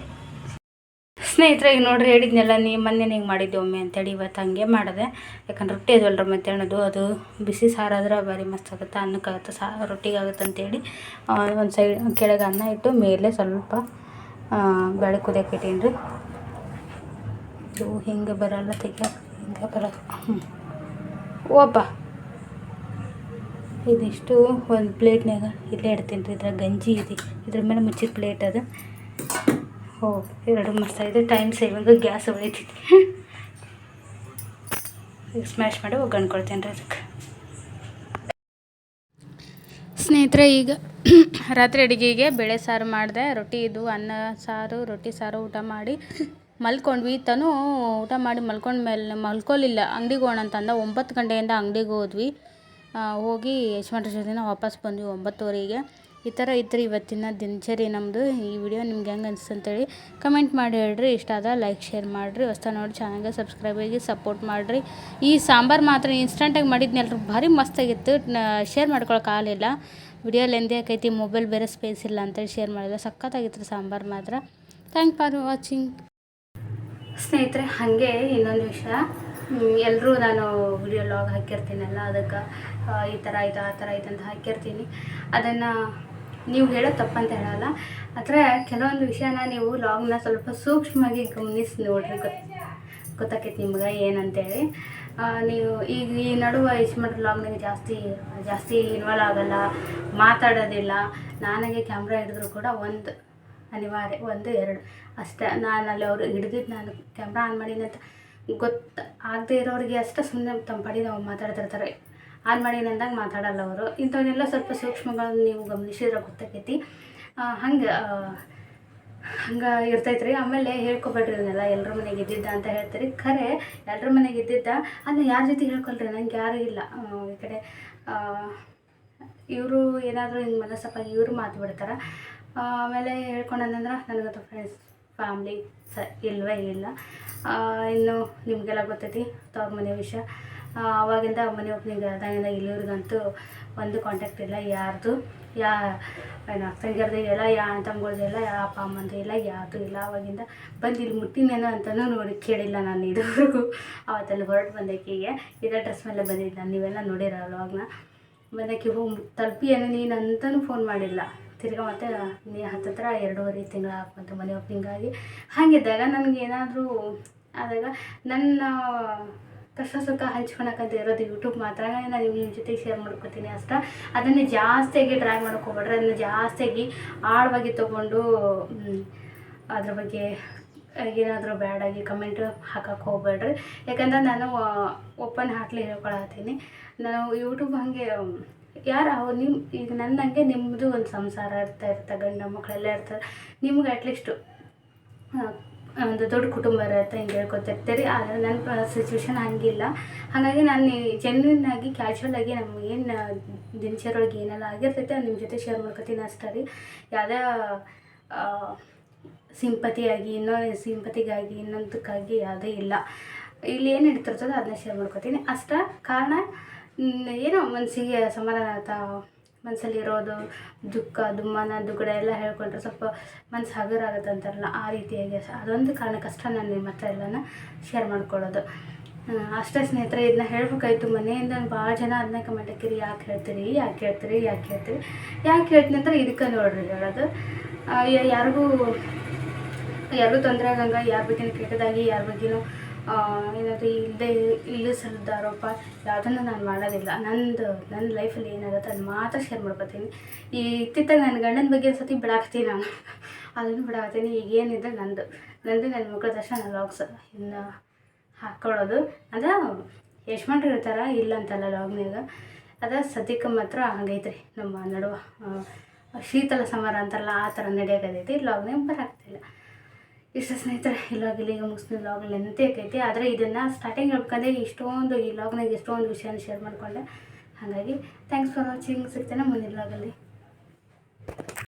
ಸ್ನೇಹಿತರೆ, ಈಗ ನೋಡ್ರಿ ಹೇಳಿದ್ನೆಲ್ಲ, ನೀ ಮೊನ್ನೆ ಹಿಂಗೆ ಮಾಡಿದ್ದೆ ಒಮ್ಮೆ ಅಂತೇಳಿ ಇವತ್ತು ಹಂಗೆ ಮಾಡಿದೆ. ಯಾಕಂದ್ರೆ ರೊಟ್ಟಿ ಅದವಲ್ರಿ ಮಧ್ಯಾಹ್ನದ್ದು ಅದು ಬಿಸಿ ಸಾರಾದ್ರೆ ಭಾರಿ ಮಸ್ತ್ ಆಗುತ್ತೆ, ಅನ್ನಕ್ಕಾಗುತ್ತೆ, ಸಾ ರೊಟ್ಟಿಗೆ ಆಗುತ್ತೆ ಅಂತೇಳಿ ಒಂದು ಸೈಡ್ ಕೆಳಗೆ ಅನ್ನ ಇಟ್ಟು ಮೇಲೆ ಸ್ವಲ್ಪ ಬೆಳೆ ಕುದಿಯಕ್ಕೆ ಇಟ್ಟೀನಿ ರೀ ಹಿಂಗೆ ಬರಲ್ಲ ತೆಗಿಯೋಕೆ ಹಿಂಗೆ ಬರೋದು ಹ್ಞೂ ಓಪ. ಇದಿಷ್ಟು ಒಂದು ಪ್ಲೇಟ್ನಾಗ ಇಲ್ಲೇ ಇಡ್ತೀನಿ ರೀ ಇದ್ರಾಗ ಗಂಜಿ ಇದೆ. ಇದ್ರ ಮೇಲೆ ಮುಚ್ಚಿದ ಪ್ಲೇಟ್ ಅದು. ಹೋ, ಎರಡು ಮಸ್ತಾಗಿದೆ ಟೈಮ್ ಸೇವಿಂಗು ಗ್ಯಾಸ್ ಉಳಿತೈತಿ ಸ್ಮ್ಯಾಶ್ ಮಾಡಿ ಒಗ್ಗರಣೆ ಕೊಡ್ತೀನಿ ರೀ ಅದಕ್ಕೆ. ಸ್ನೇಹಿತರೆ, ಈಗ ರಾತ್ರಿ ಅಡುಗೆಗೆ ಬೇಳೆ ಸಾರು ಮಾಡಿದೆ. ರೊಟ್ಟಿ ಇದು, ಅನ್ನ ಸಾರು, ರೊಟ್ಟಿ ಸಾರು ಊಟ ಮಾಡಿ ಮಲ್ಕೊಂಡ್ವಿ. ತಾನು ಊಟ ಮಾಡಿ ಮಲ್ಕೊಂಡ ಮೇಲೆ, ಮಲ್ಕೊಲಿಲ್ಲ. ಅಂಗಡಿಗೆ ಹೋಗೋಣ ಅಂತಂದ. ಒಂಬತ್ತು ಗಂಟೆಯಿಂದ ಅಂಗಡಿಗೆ ಹೋದ್ವಿ. ಹೋಗಿ ಯಜಮಾನ್ರ ಜೊತೆ ವಾಪಸ್ ಬಂದ್ವಿ ಒಂಬತ್ತುವರೆಗೆ. ಈ ಥರ ಇತ್ತು ಇವತ್ತಿನ ದಿನಚರಿ ನಮ್ಮದು ಈ ವಿಡಿಯೋ ನಿಮ್ಗೆ ಹೆಂಗೆ ಅಂತೇಳಿ ಕಮೆಂಟ್ ಮಾಡಿ ಹೇಳ್ರಿ. ಇಷ್ಟ ಆದ ಲೈಕ್, ಶೇರ್ ಮಾಡಿರಿ. ಹೊಸ ನೋಡಿ ಚಾನಲ್ಗೆ ಸಬ್ಸ್ಕ್ರೈಬ್ ಆಗಿ ಸಪೋರ್ಟ್ ಮಾಡಿರಿ. ಈ ಸಾಂಬಾರು ಮಾತ್ರ ಇನ್ಸ್ಟಂಟಾಗಿ ಮಾಡಿದ್ನಲ್ರಿ ಭಾರಿ ಮಸ್ತಾಗಿತ್ತು ಶೇರ್ ಮಾಡ್ಕೊಳಕ್ಕೆ ಆಗಲಿಲ್ಲ. ವಿಡಿಯೋ ಲೆಂದಿ ಆಕೈತಿ ಮೊಬೈಲ್ ಬೇರೆ ಸ್ಪೇಸ್ ಇಲ್ಲ ಅಂತೇಳಿ ಶೇರ್ ಮಾಡಿಲ್ಲ. ಸಖತ್ತಾಗಿತ್ತು ರೀ ಸಾಂಬಾರು ಮಾತ್ರ. ಥ್ಯಾಂಕ್ ಫಾರ್ ವಾಚಿಂಗ್ ಸ್ನೇಹಿತರೆ, ಹಾಗೆ ಇನ್ನೊಂದು ವಿಷಯ. ಎಲ್ಲರೂ ನಾನು ವಿಡಿಯೋ ಲಾಗ್ ಹಾಕಿರ್ತೀನಲ್ಲ, ಅದಕ್ಕೆ ಈ ಥರ ಆಯಿತು, ಆ ಥರ ಆಯ್ತು ಅಂತ ಹಾಕಿರ್ತೀನಿ. ಅದನ್ನು ನೀವು ಹೇಳೋ ತಪ್ಪಂತ ಹೇಳಲ್ಲ. ಆದರೆ ಕೆಲವೊಂದು ವಿಷಯನ ನೀವು ಲಾಗ್ನ ಸ್ವಲ್ಪ ಸೂಕ್ಷ್ಮವಾಗಿ ಗಮನಿಸಿ ನೋಡ್ರಿ. ಗೊತ್ತು ಗೊತ್ತಾಕೈತಿ ನಿಮ್ಗೆ ಏನಂತೇಳಿ. ನೀವು ಈಗ ಈ ನಡುವೆ ಇಸ್ಮಟ್ ಲಾಗ್ನಾಗ ಜಾಸ್ತಿ ಜಾಸ್ತಿ ಇನ್ವಾಲ್ವ್ ಆಗೋಲ್ಲ, ಮಾತಾಡೋದಿಲ್ಲ. ನನಗೆ ಕ್ಯಾಮ್ರಾ ಹಿಡಿದ್ರು ಕೂಡ ಒಂದು ಅನಿವಾರ್ಯ, ಒಂದು, ಎರಡು. ಅಷ್ಟೇ. ನಾನು ಅಲ್ಲಿ ಅವರು ಹಿಡಿದಿದ್ದು ನಾನು ಕ್ಯಾಮ್ರಾ ಆನ್ ಮಾಡಿದಂತ ಗೊತ್ತು, ಆಗದೆ ಇರೋರಿಗೆ ಅಷ್ಟೇ ಸುಮ್ಮನೆ ತಮ್ಮ ಪಡಿ ನಾವು ಮಾತಾಡ್ತಿರ್ತಾರೆ ಆನ್ ಮಾಡಿ ಅಂದಾಗ ಮಾತಾಡಲ್ಲ ಅವರು. ಇಂಥವನ್ನೆಲ್ಲ ಸ್ವಲ್ಪ ಸೂಕ್ಷ್ಮಗಳನ್ನು ನೀವು ಗಮನಿಸಿದ್ರೆ ಗೊತ್ತಾಕೈತಿ ಹಂಗೆ ಹಂಗೆ ಇರ್ತೈತೆ ರೀ ಆಮೇಲೆ ಹೇಳ್ಕೊಬೇಡ್ರಿ ಇದನ್ನೆಲ್ಲ ಎಲ್ಲರ ಮನೆಗೆ ಇದ್ದಿದ್ದ ಅಂತ ಹೇಳ್ತೀರಿ. ಖರೆ ಎಲ್ಲರ ಮನೆಗೆ ಇದ್ದಿದ್ದ ಅದನ್ನ ಯಾರ ಜೊತೆ ಹೇಳ್ಕೊಳ್ರಿ? ನಂಗೆ ಯಾರೂ ಇಲ್ಲ. ಈ ಕಡೆ ಇವರು ಏನಾದರೂ ಹಿಂಗೆ ಮನಸ್ಸಪ್ಪ ಇವರು ಮಾತು ಬಿಡ್ತಾರೆ. ಆಮೇಲೆ ಹೇಳ್ಕೊಂಡಂದ್ರೆ ನನಗಂತೂ ಫ್ರೆಂಡ್ಸ್ ಫ್ಯಾಮ್ಲಿ ಸ ಇಲ್ಲವೇ ಇಲ್ಲ. ಇನ್ನು ನಿಮಗೆಲ್ಲ ಗೊತ್ತೈತಿ, ತವ್ರ ಮನೆ ವಿಷಯ. ಆವಾಗಿಂದ ಮನೆ ಓಪನಿಂಗ್ ಆದಾಗಿಂದ ಇಲ್ಲಿವ್ರಿಗಂತೂ ಒಂದು ಕಾಂಟ್ಯಾಕ್ಟ್ ಇಲ್ಲ, ಯಾರ್ದು, ಯಾ, ಏನು ಅಕ್ಕಂಗಿರ್ದು ಎಲ್ಲ ಯಾ ಅಣ್ಣ ಇಲ್ಲ, ಯಾ, ಅಪ್ಪ, ಅಮ್ಮಂದು ಇಲ್ಲ, ಯಾರ್ದು ಇಲ್ಲ. ಅವಾಗಿಂದ ಬಂದು ಇಲ್ಲಿ ಮುಟ್ಟಿನೇನೋ ಅಂತಲೂ ನೋಡಿ ಕೇಳಿಲ್ಲ ನಾನು ಇದುವರೆಗೂ. ಅವತ್ತಲ್ಲಿ ಹೊರಟು ಬಂದಕ್ಕಿಗೆ ಇದೇ ಡ್ರೆಸ್ ಮೇಲೆ ಬಂದಿದ್ದು. ನಾನು ನೀವೆಲ್ಲ ಅವಾಗ. ಬಂದಕ್ಕೆ ಹೋಗಿ ತಲುಪಿಯನ್ನು ನೀನು ಅಂತಲೂ ಫೋನ್ ಮಾಡಿಲ್ಲ. ತಿರ್ಗಾ ಮತ್ತೆ ನೀ ಹತ್ತತ್ರ ಎರಡೂವರೆ ತಿಂಗಳು ಹಾಕುವಂಥ ಮನೆ ಓಪನಿಂಗಾಗಿ ಹಾಗಿದ್ದಾಗ ನನಗೆ ಏನಾದರೂ ಆದಾಗ ನನ್ನ ಕಷ್ಟ ಸುಖ ಹಂಚ್ಕೊಳಕ್ಕಂತ ಇರೋದು ಯೂಟ್ಯೂಬ್ ಮಾತ್ರ. ನಾನು ನಿಮ್ಮ ಜೊತೆ ಶೇರ್ ಮಾಡ್ಕೊತೀನಿ ಅಷ್ಟ. ಅದನ್ನು ಜಾಸ್ತಿಯಾಗಿ ಟ್ರೈ ಮಾಡೋಕೆ ಹೋಗ್ಬೇಡ್ರಿ ಅದನ್ನು ಜಾಸ್ತಿಯಾಗಿ ಆಳವಾಗಿ ತೊಗೊಂಡು ಅದ್ರ ಬಗ್ಗೆ ಏನಾದರೂ ಬ್ಯಾಡಾಗಿ ಕಮೆಂಟ್ ಹಾಕಕ್ಕೆ ಹೋಗ್ಬೇಡ್ರಿ. ಯಾಕಂದ್ರೆ ನಾನು ಓಪನ್ ಹಾರ್ಟ್ಲಿ ಹೇಳ್ಕೊಳತ್ತೀನಿ. ನಾನು ಯೂಟ್ಯೂಬ್ ಹಾಗೆ ಯಾರು, ಅವ್ರು ನಿಮ್ಮ ಈಗ ನನ್ನಂಗೆ ನಿಮ್ಮದು ಒಂದು ಸಂಸಾರ ಇರ್ತಾ ಇರ್ತಾ, ಗಂಡ ಮಕ್ಕಳೆಲ್ಲ ಇರ್ತಾರೆ, ನಿಮ್ಗೆ ಅಟ್ಲೀಸ್ಟು ಒಂದು ದೊಡ್ಡ ಕುಟುಂಬ ಇರುತ್ತೆ ಹಿಂಗೆ ಹೇಳ್ಕೊತಿರ್ತೀರಿ. ಆದರೆ ನನ್ನ ಸಿಚುವೇಶನ್ ಹಂಗಿಲ್ಲ. ಹಾಗಾಗಿ ನಾನು ಜೆನ್ಯೂನ್ ಆಗಿ ಕ್ಯಾಶುವಲ್ ಆಗಿ ನಮ್ಮ ಏನು ದಿನಚರಿ ಒಳಗೆ ಏನೆಲ್ಲ ಆಗಿರ್ತೈತೆ ನಿಮ್ಮ ಜೊತೆ ಶೇರ್ ಮಾಡ್ಕೊತೀನಿ ಅಷ್ಟೇ ರೀ. ಯಾವುದೇ ಸಿಂಪತಿಯಾಗಿ ಇನ್ನೊಂದು ಸಿಂಪತಿಗಾಗಿ ಇನ್ನೊಂದಕ್ಕಾಗಿ ಯಾವುದೇ ಇಲ್ಲ. ಇಲ್ಲಿ ಏನು ಇಡ್ತಿರ್ತದೋ ಅದನ್ನ ಶೇರ್ ಮಾಡ್ಕೊತೀನಿ. ಅಷ್ಟ ಕಾರಣ ಏನೋ ಮನಸ್ಸಿಗೆ ಸಮಾಧಾನ ಆತ ಮನಸ್ಸಲ್ಲಿರೋದು ದುಃಖ, ದುಮ್ಮಾನ, ದುಗುಡ ಎಲ್ಲ ಹೇಳ್ಕೊಂಡ್ರೆ ಸ್ವಲ್ಪ ಮನಸ್ಸು ಹಗುರ ಆಗುತ್ತೆ ಅಂತಾರಲ್ಲ ಆ ರೀತಿಯಾಗಿ ಅದೊಂದು ಕಾರಣಕ್ಕಷ್ಟ ನಾನು ನಿಮ್ಮ ಹತ್ರ ಎಲ್ಲನ ಶೇರ್ ಮಾಡ್ಕೊಳ್ಳೋದು. ಅಷ್ಟೇ ಸ್ನೇಹಿತರೆ, ಇದನ್ನ ಹೇಳ್ಬೇಕಾಯ್ತು ಮನೆಯಿಂದ ಭಾಳ ಜನ ಅದನ್ನ ಕಮೆಂಟ್ ಹಾಕಿರಿ, ಯಾಕೆ ಹೇಳ್ತೀರಿ ಯಾಕೆ ಹೇಳ್ತೀರಿ ಯಾಕೆ ಹೇಳ್ತೀರಿ ಯಾಕೆ ಹೇಳ್ತೀನಿ ಅಂತ ಇದಕ್ಕೆ ನೋಡ್ರಿ ಹೇಳೋದು. ಯಾರಿಗೂ ಯಾರಿಗೂ ತೊಂದರೆ ಆಗಂಗ, ಯಾರ ಬಗ್ಗೆ ಕೆಟ್ಟದಾಗಿ, ಯಾರ ಬಗ್ಗೆನೂ ಏನಾದರೂ ಇಲ್ಲದೆ ಇಲ್ಲ ಆರೋಪ ಯಾವುದನ್ನು ನಾನು ಮಾಡೋದಿಲ್ಲ. ನಂದು ನನ್ನ ಲೈಫಲ್ಲಿ ಏನಾಗುತ್ತೆ ಅದು ಮಾತ್ರ ಶೇರ್ ಮಾಡ್ಕೊತೀನಿ. ಈ ಇತ್ತಿತ್ತಾಗ ನನ್ನ ಗಂಡನ ಬಗ್ಗೆ ಸತಿ ಬಿಡಾಕ್ತೀನಿ ನಾನು. ಅದನ್ನು ಬಿಡಾಕ್ತೀನಿ ಈಗ ಏನಿದೆ ನಂದು. ನಂದು ನನ್ನ ಮಕ್ಕಳ ದರ್ಶನ ಲಾಗ್ಸ್ ಇನ್ನು ಹಾಕ್ಕೊಳ್ಳೋದು ಅಂದ್ರೆ ಯಜಮಾನ್ರು ಇರ್ತಾರ, ಇಲ್ಲ ಅಂತಲ್ಲ ಲಾಗ್ನಾಗ ಅದ ಸದ್ಯಕ್ಕೆ ಮಾತ್ರ ಹಂಗೈತ್ರಿ ನಮ್ಮ ನಡುವ ಶೀತಲ ಸಮರ ಅಂತಾರಲ್ಲ, ಆ ಥರ ನಡೆಯೋಕೈತಿ ಲಾಗ್ನಾಗ ಬರಾಗ್ತಿಲ್ಲ ಇಷ್ಟ ಸ್ನೇಹಿತರೆ, ಈ ಈಗ ಮುಗಿಸ್ತೀನಿ ಲಾಗ್ ಲೆಂತೆ ಆಕೈತಿ ಆದರೆ ಇದನ್ನು ಸ್ಟಾರ್ಟಿಂಗ್ ಹೇಳ್ಬೇಕಂದ್ರೆ ಇಷ್ಟೊಂದು, ಈ ಲಾಗ್ನಾಗ ಎಷ್ಟೊಂದು ವಿಷಯನ ಶೇರ್ ಮಾಡಿಕೊಂಡೆ. ಹಾಗಾಗಿ ಥ್ಯಾಂಕ್ಸ್ ಫಾರ್ ವಾಚಿಂಗ್ ಸಿಗ್ತೇನೆ ಮುಂದಿನ ಲಾಗಲ್ಲಿ